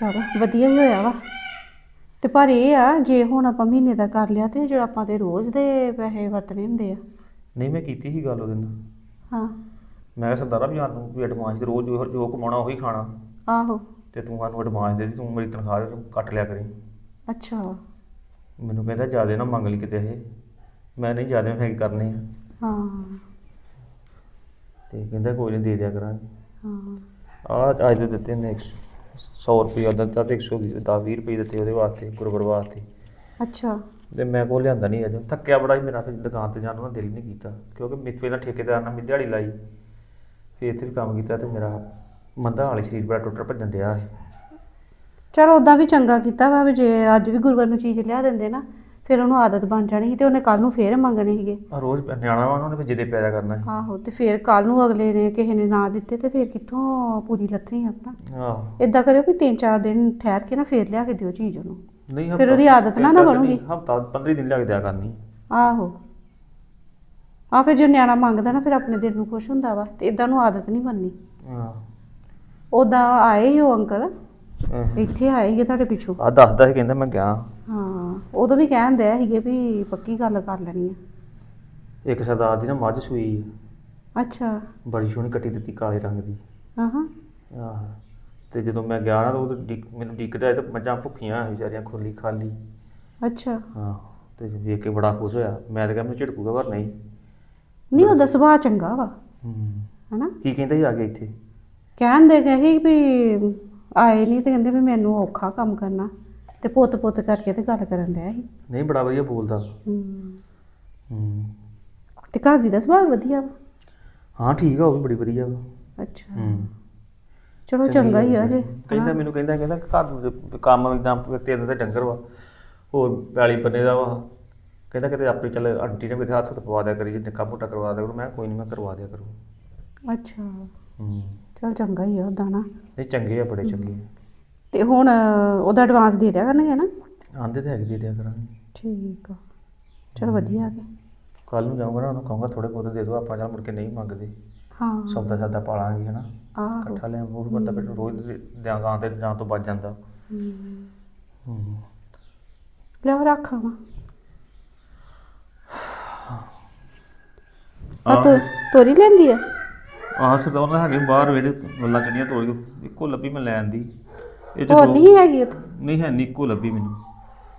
[SPEAKER 4] ਚਲੋ ਵਧੀਆ ਹੀ ਹੋਇਆ ਵਾ। ਤੇ ਪਰ ਇਹ ਆ ਜੇ ਹੁਣ ਆਪਾਂ ਮਹੀਨੇ ਦਾ ਕਰ ਲਿਆ ਤੇ ਜਿਹੜਾ ਆਪਾਂ ਤੇ ਰੋਜ਼ ਦੇ ਪੈਸੇ ਵਰਤਣੇ ਹੁੰਦੇ ਆ।
[SPEAKER 3] ਨਹੀਂ ਮੈਂ ਕੀਤੀ ਸੀ ਗੱਲ ਉਹਦੇ ਨਾਲ।
[SPEAKER 4] ਹਾਂ।
[SPEAKER 3] ਮੈਂ ਕਿਹਾ ਸਰਦਾਰਾ ਵੀ ਸਾਨੂੰ ਵੀ ਐਡਵਾਂਸ ਰੋਜ਼ ਜੋ ਜੋ ਕਮਾਉਣਾ ਉਹੀ ਖਾਣਾ।
[SPEAKER 4] ਆਹੋ।
[SPEAKER 3] ਤੇ ਤੂੰ ਸਾਨੂੰ ਐਡਵਾਂਸ ਦੇ ਦੇ ਤੂੰ ਮੇਰੀ ਤਨਖਾਹ ਚੋਂ ਕੱਟ ਲਿਆ ਕਰੀ।
[SPEAKER 4] ਅੱਛਾ।
[SPEAKER 3] ਮੈਨੂੰ ਕਹਿੰਦਾ ਜਿਆਦੇ ਨਾ ਮੰਗ ਲਈ ਕਿਤੇ ਇਹ। ਮੈਂ ਨਹੀਂ ਜਿਆਦੇ ਫੇਕ ਕਰਨੇ ਆ।
[SPEAKER 4] ਹਾਂ।
[SPEAKER 3] ਤੇ ਕਹਿੰਦਾ ਕੋਈ ਨਹੀਂ ਦੇ ਦਿਆ ਕਰਾਂਗੇ।
[SPEAKER 4] ਹਾਂ।
[SPEAKER 3] ਆ ਅੱਜ ਦੇ ਦਿੱਤੇ ਨੇ 100 ਰੁਪਏ ਦਾ ਤਾਂ 120 ਦਾ 20 ਰੁਪਏ ਦਿੱਤੇ ਉਹਦੇ ਵਾਸਤੇ ਗੁਰਬਰ ਵਾਸਤੇ।
[SPEAKER 4] ਅੱਛਾ।
[SPEAKER 3] ਤੇ ਮੈਂ ਕੋਲ ਲਿਆਂਦਾ ਨਹੀਂ ਅਜੇ। ਥੱਕਿਆ ਬੜਾ ਹੀ ਮੇਰਾ ਫਿਰ ਦੁਕਾਨ ਤੇ ਜਾਣ ਨੂੰ ਨਾ ਦਿਲ ਨਹੀਂ ਕੀਤਾ। ਕਿਉਂਕਿ ਮੈਂ ਪਹਿਲਾਂ ਠੇਕੇਦਾਰ ਨਾਲ ਮੈਂ ਦਿਹਾੜੀ ਲਾਈ। ਫਿਰ ਇੱਥੇ ਵੀ ਕੰਮ ਕੀਤਾ ਤੇ ਮੇਰਾ ਮੰਦਾ ਵਾਲੀ ਸਰੀਰ ਬੜਾ ਟੁੱਟਰ ਭੱਜਣ ਡਿਆ ਸੀ।
[SPEAKER 4] ਚਲ ਉਦਾਂ ਵੀ ਚੰਗਾ ਕੀਤਾ ਵਾ ਵੀ ਜੇ ਅੱਜ ਵੀ ਗੁਰਵਰ ਨੂੰ ਚੀਜ਼ ਲਿਆ ਦਿੰਦੇ ਨਾ ਫਿਰ ਉਹਨੂੰ ਆਦਤ ਬਣ ਜਾਣੀ ਸੀ ਤੇ ਉਹਨੇ ਕੱਲ ਨੂੰ ਫੇਰ ਮੰਗਣੇ ਸੀਗੇ।
[SPEAKER 3] ਆ ਰੋਜ਼ ਨਿਆਣਾ ਵਾ ਉਹਨੇ ਫਿਰ ਜਿੱਦੇ ਪੈਦਾ ਕਰਨਾ ਸੀ।
[SPEAKER 4] ਆਹੋ ਤੇ ਫੇਰ ਕੱਲ ਨੂੰ ਅਗਲੇ ਨੇ ਕਿਸੇ ਨੇ ਨਾ ਦਿੱਤੇ ਤੇ ਫੇਰ ਕਿੱਥੋਂ ਪੂਰੀ ਲੱਥਣੀ ਆਪਣਾ।
[SPEAKER 3] ਆਹ।
[SPEAKER 4] ਇਦਾਂ ਕਰਿਓ ਵੀ ਤਿੰਨ ਚਾਰ ਦਿਨ ਠਹਿਰ ਕੇ ਨਾ ਫੇਰ ਲਿਆ ਕੇ ਦਿਓ ਚੀਜ਼ ਉਹਨੂੰ।
[SPEAKER 3] ਨਹੀਂ
[SPEAKER 4] ਫਿਰ ਉਹਦੀ ਆਦਤ ਨਾ ਨਾ ਬਣੂਗੀ।
[SPEAKER 3] ਹਫਤਾ 15 ਦਿਨ ਲੱਗ ਦਿਆ ਕਰਨੀ।
[SPEAKER 4] ਆਹੋ। ਆ ਫਿਰ ਜੇ ਨਿਆਣਾ ਮੰਗਦਾ ਨਾ ਫਿਰ ਆਪਣੇ ਦਿਲ ਨੂੰ ਖੁਸ਼ ਹੁੰਦਾ ਵਾ ਤੇ ਇਦਾਂ ਨੂੰ ਆਦਤ ਨਹੀਂ ਬਣਨੀ।
[SPEAKER 3] ਹਾਂ।
[SPEAKER 4] ਉਦਾਂ ਆਏ ਸੀ ਉਹ ਅੰਕਲ। ਇੱਥੇ ਆਏ ਸੀਗੇ ਤੁਹਾਡੇ ਪਿੱਛੋਂ?
[SPEAKER 3] ਆ ਦੱਸਦਾ ਸੀ ਕਹਿੰਦਾ ਮੈਂ ਗਿਆ।
[SPEAKER 4] ਹਾਂ ਉਦੋਂ ਵੀ ਕਹਿਣ ਦਿਆ ਸੀਗੇ ਵੀ ਪੱਕੀ ਗੱਲ ਕਰ ਲੈਣੀ ਆ।
[SPEAKER 3] ਇੱਕ ਸਰਦਾਰ ਦੀ ਨਾ ਮੱਝ ਸੂਈ।
[SPEAKER 4] ਅੱਛਾ।
[SPEAKER 3] ਬੜੀ ਸੋਹਣੀ ਕੱਟੀ ਦਿੱਤੀ ਕਾਲੇ ਰੰਗ ਦੀ।
[SPEAKER 4] ਹਾਂ ਹਾਂ
[SPEAKER 3] ਆਹ ਤੇ ਜਦੋਂ ਮੈਂ ਗਿਆ ਨਾ ਤਾਂ ਉਹ ਮੈਨੂੰ ਡਿੱਕਦਾ ਤੇ ਮੱਝਾਂ ਭੁੱਖੀਆਂ ਸੀ ਵਿਚਾਰੀਆਂ ਖੁੱਲੀ ਖਾਲੀ।
[SPEAKER 4] ਅੱਛਾ।
[SPEAKER 3] ਹਾਂ ਤੇ ਵੇਖ ਕੇ ਬੜਾ ਖੁਸ਼ ਹੋਇਆ। ਮੈਂ ਤਾਂ ਕਿਹਾ ਮੈਨੂੰ ਝਿੜਕੂਗਾ ਪਰ ਨਹੀਂ।
[SPEAKER 4] ਨਹੀਂ ਉਹਦਾ ਸੁਭਾਅ ਚੰਗਾ ਵਾ।
[SPEAKER 3] ਹੂੰ
[SPEAKER 4] ਹਨਾ?
[SPEAKER 3] ਕੀ ਕਹਿੰਦਾ ਸੀ ਆ ਕੇ ਇੱਥੇ?
[SPEAKER 4] ਕਹਿੰਦੇ ਕਹੀ ਵੀ ਆਏ ਨਹੀਂ ਤੇ ਕਹਿੰਦੇ ਵੀ ਮੈਨੂੰ ਔਖਾ ਕੰਮ ਕਰਨਾ। ਤੇ ਪੁੱਤ ਪੁੱਤ ਕਰਕੇ ਤੇ ਗੱਲ ਕਰਨ ਦਿਆ ਸੀ।
[SPEAKER 3] ਨਹੀਂ ਬੜਾ ਵਧੀਆ ਬੋਲਦਾ।
[SPEAKER 4] ਹੂੰ।
[SPEAKER 3] ਹੂੰ।
[SPEAKER 4] ਤੇ ਘਰ ਦੀ ਦਾ ਸੁਭਾਅ ਵਧੀਆ ਵਾ?
[SPEAKER 3] ਹਾਂ ਠੀਕ ਆ ਉਹ ਵੀ ਬੜੀ ਵਧੀਆ ਵਾ।
[SPEAKER 4] ਅੱਛਾ।
[SPEAKER 3] ਹੂੰ।
[SPEAKER 4] ਚਲੋ ਚੰਗਾ ਹੀ ਆ ਜੇ।
[SPEAKER 3] ਕਹਿੰਦਾ ਮੈਨੂੰ ਕਹਿੰਦਾ ਕਹਿੰਦਾ ਘਰ ਦੇ ਕੰਮ ਇਦਾਂ ਤਿੰਨ ਤੇ ਡੰਗਰ ਵਾ। ਹੋਰ ਪੈਲੀ ਬੰਨੇ ਦਾ ਵਾ। ਕਹਿੰਦਾ ਕਿਤੇ ਆਪੇ ਚੱਲ ਆਂਟੀ ਨੇ ਮੇਰੇ ਹੱਥ ਤੇ ਪਵਾ ਦਿਆ ਕਰੀ ਜੇ ਨਿੱਕਾ ਮੋਟਾ ਕਰਵਾ ਦਿਆ ਕਰੂ ਮੈਂ ਕਿਹਾ ਕੋਈ ਨਹੀਂ ਮੈਂ ਕਰਵਾ ਦਿਆ ਕਰੂ
[SPEAKER 4] ਅੱਛਾ।
[SPEAKER 3] ਹੂੰ।
[SPEAKER 4] ਚਲ ਚੰਗਾ ਹੀ ਆ ਉਹਦਾ ਨਾ
[SPEAKER 3] ਇਹ ਚੰਗੇ ਆ ਬੜੇ ਚੰਗੇ ਆ।
[SPEAKER 4] ਤੇ ਹੁਣ ਉਹਦਾ ਐਡਵਾਂਸ ਦੇ ਦਿਆ ਕਰਨਗੇ ਨਾ?
[SPEAKER 3] ਆਂਦੇ ਤੇ ਹੈਗੇ ਦੇ ਦਿਆ ਕਰਾਂਗੇ।
[SPEAKER 4] ਠੀਕ ਆ। ਚਲ ਵਧੀਆ ਆ ਗਿਆ।
[SPEAKER 3] ਕੱਲ ਨੂੰ ਜਾਊਂਗਾ ਨਾ ਉਹਨੂੰ ਕਹੂੰਗਾ ਥੋੜੇ ਬਹੁਤੇ ਦੇ ਦਿਓ ਆਪਾਂ ਚੱਲ ਮੁੜ ਕੇ ਨਹੀਂ ਮੰਗਦੇ।
[SPEAKER 4] ਹਾਂ।
[SPEAKER 3] ਸੌਦਾ ਸਾਦਾ ਪਾਲਾਂਗੇ ਹਨਾ।
[SPEAKER 4] ਆਹੋ।
[SPEAKER 3] ਇਕੱਠਾ ਲੈ ਉਹ ਬੰਦਾ ਫਿਰ ਰੋਜ਼ ਦਿਆਂਗਾ ਤੇ ਜਾਂ ਤੋਂ ਬਚ ਜਾਂਦਾ।
[SPEAKER 4] ਹੂੰ।
[SPEAKER 3] ਹੂੰ।
[SPEAKER 4] ਲਿਆਓ ਰੱਖਾਂ ਵਾ ਆ ਤੋ ਤੋਰੀ ਲੈਂਦੀ ਆ?
[SPEAKER 3] ਆਹ ਸਦਾ ਉਹਨਾਂ ਹੈਗੇ ਬਾਹਰ ਵੇੜੇ ਵੱਲਾਂ ਚੜੀਆਂ ਤੋੜ ਕੇ ਇੱਕੋ ਲੱਭੀ ਮੈਂ ਲੈਣ ਦੀ। ਇਹ ਚ
[SPEAKER 4] ਹੋਰ
[SPEAKER 3] ਦੋ-
[SPEAKER 4] ਨਹੀਂ ਹੈਗੀ ਉੱਥੇ?
[SPEAKER 3] ਨਹੀਂ ਹੈ ਨੀ ਇੱਕੋ ਲੱਭੀ ਮੈਨੂੰ।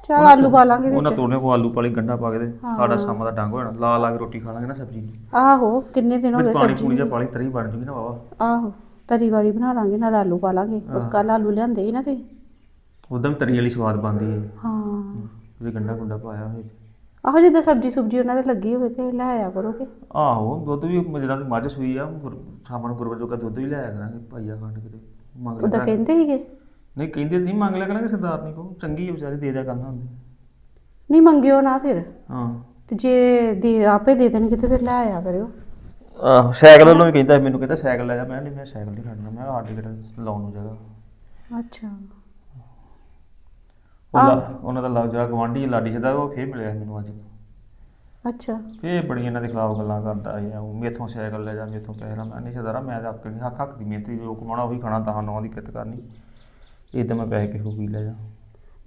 [SPEAKER 4] ਚਲ ਆਲੂ ਪਾ ਲਾਂਗੇ
[SPEAKER 3] ਉਹਨਾਂ
[SPEAKER 4] ਵਿੱਚ।
[SPEAKER 3] ਤੋੜਨੇ ਕੋ ਆਲੂ ਪਾਲੀ ਗੰਡਾ ਪਾ ਕੇ ਤੇ ਸਾਡਾ ਸ਼ਾਮਾਂ ਦਾ ਡੰਗ ਹੋ ਜਾਣਾ ਲਾ ਲਾ ਕੇ ਰੋਟੀ ਖਾ ਲਾਂਗੇ ਨਾ ਸਬਜ਼ੀ
[SPEAKER 4] ਆਹੋ ਕਿੰਨੇ ਦਿਨ ਹੋ ਗਏ
[SPEAKER 3] ਵਿੱਚ ਪਾਣੀ
[SPEAKER 4] ਸਬਜ਼ੀ
[SPEAKER 3] ਪੂਣੀ ਜਾਂ ਪਾਲੀ ਤਰੀ ਬਣ ਜੂਗੀ ਨਾ ਵਾਵਾ
[SPEAKER 4] ਆਹੋ ਤਰੀ ਵਾਲੀ ਬਣਾ ਲਾਂਗੇ ਨਾਲ ਆਲੂ ਪਾ ਲਾਂਗੇ ਉਹ ਕੱਲ ਆਲੂ ਲਿਆਂਦੇ ਸੀ ਨਾ ਤੇ
[SPEAKER 3] ਉਦਾਂ ਵੀ ਤਰੀ ਵਾਲੀ ਸਵਾਦ ਬਣਦੀ ਹੈ
[SPEAKER 4] ਹਾਂ।
[SPEAKER 3] ਵੀ ਗੰਡਾ ਗੁੰਡਾ ਪਾਇਆ ਹੋਵੇ
[SPEAKER 4] ਆਹੋ ਜਿੱਦਾਂ ਸਬਜ਼ੀ ਸੁਬਜੀ ਉਹਨਾਂ ਦੇ ਲੱਗੀ ਹੋਵੇ ਤੇ ਲੈ ਆਇਆ ਕਰੋਗੇ।
[SPEAKER 3] ਆਹੋ ਦੁੱਧ ਵੀ ਜਿਹੜਾ ਦੀ ਮੱਝ ਸੂਈ ਆ ਗੁਰ- ਸ਼ਾਮਾਂ ਨੂੰ ਗੁਰਬਰ ਜੋਗਾ ਦੁੱਧ ਵੀ ਲਿਆਇਆ ਕਰਾਂਗੇ ਭਾਈਆ ਖੰਡ ਕਿਤੇ ਮੰਗ ਲਿਆ
[SPEAKER 4] ਉਹਦਾ
[SPEAKER 3] ਕਰਾਂਗੇ।
[SPEAKER 4] ਕਹਿੰਦੇ ਸੀਗੇ?
[SPEAKER 3] ਨਹੀਂ ਕਹਿੰਦੇ ਨਹੀਂ ਮੰਗ ਲਿਆ ਕਰਾਂਗੇ ਸਰਦਾਰ ਨਹੀਂ ਕੋ ਚੰਗੀ ਹੈ ਵਿਚਾਰੀ ਦੇ ਦਿਆ ਕਰਨਾ ਹੁੰਦੀ
[SPEAKER 4] ਨਹੀਂ ਮੰਗਿਓ ਨਾ ਫਿਰ।
[SPEAKER 3] ਹਾਂ।
[SPEAKER 4] ਤੇ ਜੇ ਦੇ ਆਪੇ ਦੇ ਦੇਣਗੇ ਤੇ ਫਿਰ ਲੈ ਆਇਆ ਕਰਿਓ।
[SPEAKER 3] ਆਹੋ ਸਾਈਕਲ ਵੱਲੋਂ ਵੀ ਕਹਿੰਦਾ ਮੈਨੂੰ ਕਹਿੰਦਾ ਸਾਈਕਲ ਲੈ ਜਾ। ਮੈਂ ਨਹੀਂ ਮੈਂ ਸਾਈਕਲ ਨਹੀਂ ਖੜਨਾ ਮੈਂ ਕਿਤੇ ਲਾਉਣ ਨੂੰ ਜਗ੍ਹਾ।
[SPEAKER 4] ਅੱਛਾ।
[SPEAKER 3] ਉਹ ਲਾ- ਉਹਨਾਂ ਦਾ ਲੱਗ ਜਾ ਗਵਾਂਢੀ ਲਾਡੀ ਸਦਾ ਉਹ ਫੇਰ ਮਿਲਿਆ ਸੀ ਮੈਨੂੰ ਅੱਜ।
[SPEAKER 4] ਅੱਛਾ।
[SPEAKER 3] ਫੇਰ ਬੜੀ ਇਹਨਾਂ ਦੇ ਖਿਲਾਫ ਗੱਲਾਂ ਕਰਦਾ ਹੈ ਉਹ ਮੇਥੋਂ ਸਾਈਕਲ ਲੈ ਜਾ ਮੇਥੋਂ ਪੈਸੇ ਮੈਂ ਨਹੀਂ ਸਦਾਰਾ ਮੈਂ ਤਾਂ ਆਪੇ ਨਹੀਂ ਹੱਕ ਹੱਕ ਦੀ ਮਿਹਨਤ ਜੋ ਕਮਾਉਣਾ ਉਹੀ ਖਾਣਾ ਤਾਂ ਨੌਂ ਦੀ ਕਿੱਤ ਕਰਨੀ। ਇਦਾਂ ਮੈਂ ਪੈਸੇ ਕਿਹੋ ਵੀ ਲੈ ਜਾ।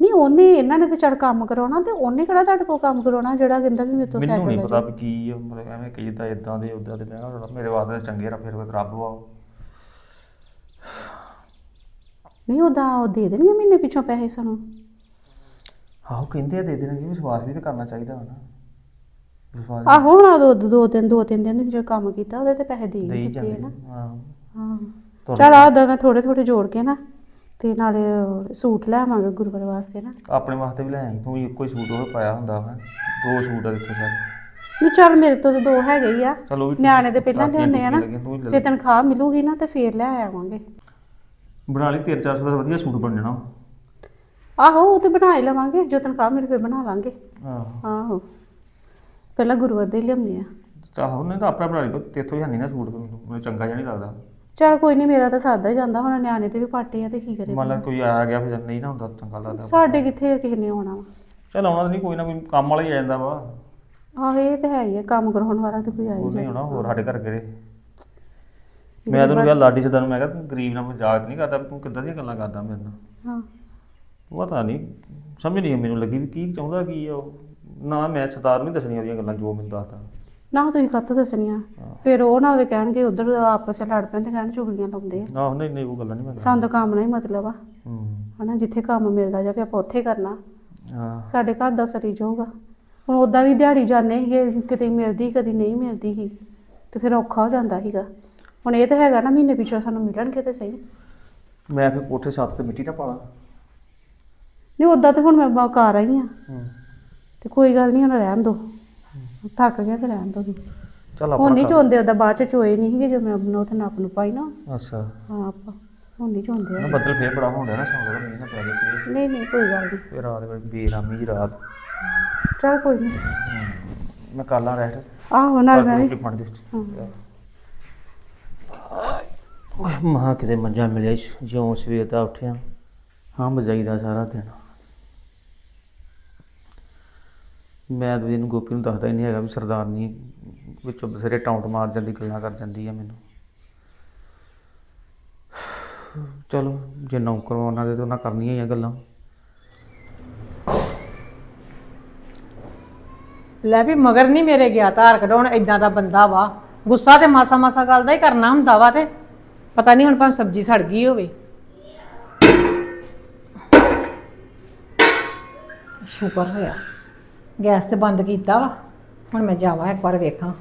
[SPEAKER 4] ਨਹੀਂ ਉਹਨੇ ਇਹਨਾਂ ਨੇ ਤੇ ਚੜ ਕੰਮ ਕਰਾਉਣਾ ਤੇ ਉਹਨੇ ਕਿਹੜਾ ਤੁਹਾਡੇ ਕੋਲ ਕੰਮ ਕਰਾਉਣਾ ਜਿਹੜਾ ਕਹਿੰਦਾ ਵੀ ਮੇਰੇ ਤੋਂ
[SPEAKER 3] ਮੈਨੂੰ
[SPEAKER 4] ਸਾਈਕਲ
[SPEAKER 3] ਨਹੀਂ
[SPEAKER 4] ਲੈ
[SPEAKER 3] ਪਤਾ ਵੀ ਕੀ ਆ, ਮਤਲਬ ਐਵੇਂ ਕਹੀ ਤਾਂ ਇਦਾਂ ਦੇ ਉਦਾਂ ਦੇ। ਮੈਂ ਕਿਹਾ ਮੇਰੇ ਵਾਸਤੇ ਤਾਂ ਚੰਗੇ ਰ ਫਿਰ ਕੋਈ ਰੱਬ ਵਾ ਉਹ।
[SPEAKER 4] ਨਹੀਂ ਉਹਦਾ ਉਹ ਦੇ ਦੇਣਗੇ ਮਹੀਨੇ ਪਿੱਛੋਂ ਪੈਸੇ ਸਾਨੂੰ।
[SPEAKER 3] ਆਹੋ ਕਹਿੰਦੇ ਆ ਦੇ ਦੇਣਗੇ ਵਿਸ਼ਵਾਸ ਵੀ ਤਾਂ ਕਰਨਾ ਚਾਹੀਦਾ ਵਾ ਨਾ। ਵਿਸ਼ਵਾਸ
[SPEAKER 4] ਆਹੋ ਹੁਣ ਦੋ ਦੋ ਤਿੰਨ ਦੋ ਤਿੰਨ ਦਿਨ ਜਿਹੜਾ ਕੰਮ ਕੀਤਾ ਉਹਦੇ ਤੇ ਪੈਸੇ ਦੇ ਹੀ
[SPEAKER 3] ਦੇਈ
[SPEAKER 4] ਦਿੱਤੇ ਆ
[SPEAKER 3] ਜਾਂਦੇ
[SPEAKER 4] ਨਾ।
[SPEAKER 3] ਹਾਂ।
[SPEAKER 4] ਚਲ ਆ ਦਾ ਮੈਂ ਥੋੜੇ ਥੋੜੇ ਜੋੜ ਕੇ ਨਾ ਤੇ ਨਾਲੇ ਉਹ ਸੂਟ ਲੈ ਆਵਾਂਗੇ ਗੁਰੂਵਾਰ ਵਾਸਤੇ ਨਾ।
[SPEAKER 3] ਆਪਣੇ ਵਾਸਤੇ ਵੀ ਲੈ ਆਈ ਤੂੰ ਵੀ ਇੱਕੋ ਹੀ ਸੂਟ ਉਹ ਪਾਇਆ ਹੁੰਦਾ ਹੈ ਦੋ ਸੂਟ ਆ ਇੱਥੇ ਸਾਰੇ।
[SPEAKER 4] ਨਹੀਂ ਚੱਲ ਮੇਰੇ ਤੋਂ ਤਾਂ ਦੋ ਹੈਗੇ ਹੀ ਆ
[SPEAKER 3] ਚਲੋ ਵੀ
[SPEAKER 4] ਨਿਆਣੇ ਦੇ ਪਹਿਲਾਂ
[SPEAKER 3] ਕਾਪੀਆਂ
[SPEAKER 4] ਲਿਆਉਣੇ ਆ ਨਾ
[SPEAKER 3] ਟੁਕੀਆਂ ਲੱਗੀਆਂ, ਤੂੰ ਲੈ
[SPEAKER 4] ਤਨਖਾਹ ਮਿਲੂਗੀ ਨਾ ਤੇ ਫੇਰ ਲੈ ਆਵਾਂਗੇ।
[SPEAKER 3] ਬਣਾ ਲਈ 3-400 ਦਾ ਵਧੀਆ ਸੂਟ ਬਣ ਜਾਣਾ।
[SPEAKER 4] ਆਹੋ ਉਹ ਤੇ ਬਣਾ ਹੀ ਲਵਾਂਗੇ ਜੋ ਤਨਖਾਹ ਮਿਲ ਫਿਰ ਬਣਾ ਲਾਂਗੇ।
[SPEAKER 3] ਆਹੋ।
[SPEAKER 4] ਆਹੋ। ਪਹਿਲਾਂ ਗੁਰੂਵਾਰ ਦੇ ਲਿਆਉਂਦੇ ਆ।
[SPEAKER 3] ਤਾਂ ਉਹਨੇ ਤਾਂ ਆਪਣਾ ਬਣਾ ਲਈ ਪਰ ਤੇਥੋਂ ਹੀ ਹੈ ਨਹੀਂ ਨਾ ਸੂਟ ਮੈਨੂੰ ਚੰਗਾ ਜਿਹਾ ਨਹੀਂ ਲੱਗਦਾ।
[SPEAKER 4] ਚਲ ਕੋਈ ਨਹੀਂ ਮੇਰਾ ਤਾਂ ਸਾਦਾ ਹੀ ਜਾਂਦਾ ਹੁਣ ਨਿਆਣੇ ਤੇ ਵੀ ਪਾਟੇ ਆ ਤੇ ਕੀ ਕਰੇ
[SPEAKER 3] ਮੰਨ ਲਾ ਕੋਈ ਆ ਗਿਆ ਫਿਰ ਨਹੀਂ ਨਾ ਹੁੰਦਾ ਚੰਗਾ ਲੱਗਦਾ
[SPEAKER 4] ਸਾਡੇ ਕਿੱਥੇ ਕਿਸੇ ਨੇ ਆਉਣਾ ਵਾ?
[SPEAKER 3] ਚਲ ਆਉਣਾ ਤਾਂ ਨਹੀਂ ਕੋਈ ਨਾ ਕੋਈ ਕੰਮ ਵਾਲਾ ਹੀ ਆ ਜਾਂਦਾ ਵਾ।
[SPEAKER 4] ਆਹੋ ਇਹ ਤੇ ਹੈ ਹੀ ਆ ਕੰਮ ਕਰਾਉਣ ਵਾਲਾ ਤੇ ਕੋਈ ਆ ਹੀ
[SPEAKER 3] ਉਹ ਨਹੀਂ ਹੋਣਾ ਹੋਰ ਸਾਡੇ ਘਰ ਗਏ ਮੈਂ ਤੈਨੂੰ ਕਿਹਾ ਲਾਡੀ ਸਦਾ ਨੂੰ ਮੈਂ ਕਿਹਾ ਤੂੰ ਗਰੀਬ ਨਾਲ ਮਜ਼ਾਕ ਨਹੀਂ ਕਰਦਾ ਤੂੰ ਕਿੱਦਾਂ ਦੀਆਂ ਗੱਲਾਂ ਕਰਦਾ ਮੇਰੇ ਨਾਲ?
[SPEAKER 4] ਹਾਂ।
[SPEAKER 3] ਪਤਾ ਨਹੀਂ ਸਮਝ ਨਹੀਂ ਮੈਨੂੰ ਲੱਗੀ ਵੀ ਕੀ ਚਾਹੁੰਦਾ ਕੀ ਆ ਉਹ। ਨਾ ਮੈਂ ਨੂੰ ਨਹੀਂ ਦੱਸਣੀਆਂ ਉਹਦੀਆਂ ਗੱਲਾਂ ਜੋ ਮੈਨੂੰ ਦੱਸਦਾ।
[SPEAKER 4] ਨਾ ਤੁਸੀਂ ਕਾਹਤੋਂ ਦੱਸਣੀਆਂ। ਫਿਰ ਉਹ ਨਾ ਹੋਵੇ ਕਹਿਣਗੇ ਉਧਰ ਆਪਸ ਵਿੱਚ ਲੜ ਪੈਂਦੇ ਕਹਿਣ ਚੁਗਲੀਆਂ ਲਾਉਂਦੇ ਆ।
[SPEAKER 3] ਆਹ ਨਹੀਂ ਨਹੀਂ ਉਹ ਗੱਲਾਂ ਨਹੀਂ ਮੈਂ
[SPEAKER 4] ਸਾਨੂੰ ਤਾਂ ਕੰਮ ਨਾਲ ਹੀ ਮਤਲਬ ਆ।
[SPEAKER 3] ਹੂੰ।
[SPEAKER 4] ਹਨਾ ਜਿੱਥੇ ਕੰਮ ਮਿਲਦਾ ਜਾਵੇ ਆਪਾਂ ਉੱਥੇ ਕਰਨਾ।
[SPEAKER 3] ਹਾਂ।
[SPEAKER 4] ਸਾਡੇ ਘਰ ਦਾ ਸਰੀ ਜਾਊਗਾ। ਹੁਣ ਉਦਾਂ ਵੀ ਦਿਹਾੜੀ ਜਾਂਦੇ ਸੀਗੇ ਕਿਤੇ ਮਿਲਦੀ ਕਦੀ ਨਹੀਂ ਮਿਲਦੀ ਸੀ ਤੇ ਫਿਰ ਔਖਾ ਹੋ ਜਾਂਦਾ ਸੀਗਾ। ਹੁਣ ਇਹ ਤਾਂ ਹੈਗਾ ਨਾ ਮਹੀਨੇ ਪਿੱਛੋਂ ਸਾਨੂੰ ਮਿਲਣਗੇ ਤੇ ਸਹੀ।
[SPEAKER 3] ਮੈਂ ਫਿਰ ਕੋਠੇ ਛੱਤ ਤੇ ਮਿੱਟੀ ਨਾ ਪਾਲਾ।
[SPEAKER 4] ਨਹੀਂ ਉਦਾਂ ਤੇ ਹੁਣ ਮੈਂ ਬਾ ਘਰ ਆਈ ਆ।
[SPEAKER 3] ਹੂੰ।
[SPEAKER 4] ਤੇ ਕੋਈ ਗੱਲ ਨਹੀਂ ਹੁਣ ਰਹਿਣ ਦੋ। ਥੱਕ ਗਿਆ ਤੇ ਰਹਿਣ ਦੋ
[SPEAKER 3] ਚੱਲ
[SPEAKER 4] ਹੁਣ ਨਹੀਂ ਚੋਂਦੇ ਉਹਦਾ ਬਾਅਦ ਚ ਚੋਏ ਨਹੀਂ ਸੀਗੇ ਜੋ ਮੈਂ ਆਪਣਾ ਉੱਥੇ ਨੱਪ ਨੂੰ ਪਾਈ ਨਾ।
[SPEAKER 3] ਅੱਛਾ।
[SPEAKER 4] ਹਾਂ ਆਪਾਂ ਹੁਣ ਨਹੀਂ ਚੋਂਦੇ
[SPEAKER 3] ਨਾ ਬੱਦਲ ਫੇਰ ਬੜਾ ਡਿਆ ਨਾ ਸੌਂ ਦਾ ਮੀਂਹ ਨਾ ਪੈ ਗਿਆ
[SPEAKER 4] ਨਹੀਂ ਨਹੀਂ ਕੋਈ ਗੱਲ ਨਹੀਂ।
[SPEAKER 3] ਫੇਰ ਰਾਤ ਵੇਲੇ ਬੇਰਾਮੀ ਜੀ ਰਾਤ।
[SPEAKER 4] ਚਲ ਕੋਈ ਨਹੀਂ
[SPEAKER 3] ਮੈਂ ਕਾਲਾ ਰੈਸਟ
[SPEAKER 4] ਆਹੋ ਨਾਲ ਮੈਂ ਵੀ।
[SPEAKER 3] ਰੋਟੀ ਫੜ ਦੇ ਓਏ ਮਾਂ ਕਿਤੇ ਮੰਜਾ ਮਿਲਿਆ ਸੀ, ਜਿਉਂ ਸਵੇਰ ਦਾ ਉੱਠਿਆ। ਹਾਂ ਬਜਾਈਦਾ ਸਾਰਾ ਦਿਨ। ਮੈਂ ਤਾਂ ਇਹਨੂੰ ਗੋਪੀ ਨੂੰ ਦੱਸਦਾ ਹੀ ਨਹੀਂ ਹੈਗਾ ਵੀ ਸਰਦਾਰਨੀ ਵਿੱਚੋਂ ਬਸੇਰੇ ਟਾਉਂਟ ਮਾਰ ਜਾਂਦੀ, ਗੱਲਾਂ ਕਰ ਜਾਂਦੀ ਆ ਮੈਨੂੰ। ਚਲੋ, ਜੇ ਨੌਕਰ ਉਹਨਾਂ ਦੇ ਤਾਂ ਉਹਨਾਂ ਕਰਨੀਆਂ ਹੀ ਆ ਗੱਲਾਂ।
[SPEAKER 1] ਲੈ ਵੀ ਮਗਰ ਨਹੀਂ ਮੇਰੇ ਗਿਆ ਧਾਰ ਕਢਾਉਣ ਇਦਾਂ ਦਾ ਬੰਦਾ ਵਾ। ਗੁੱਸਾ ਤੇ ਮਾਸਾ ਮਾਸਾ ਗੱਲ ਦਾ ਹੀ ਕਰਨਾ ਹੁੰਦਾ ਵਾ ਤੇ ਪਤਾ ਨਹੀਂ ਹੁਣ ਭਾਵੇਂ ਸਬਜ਼ੀ ਸੜ ਗਈ ਹੋਵੇ। ਸ਼ੁਕਰ ਹੋਇਆ। ਗੈਸ ਤੇ ਬੰਦ ਕੀਤਾ ਵਾ। ਹੁਣ ਮੈਂ ਜਾਵਾਂ ਇੱਕ ਵਾਰ ਵੇਖਾਂ।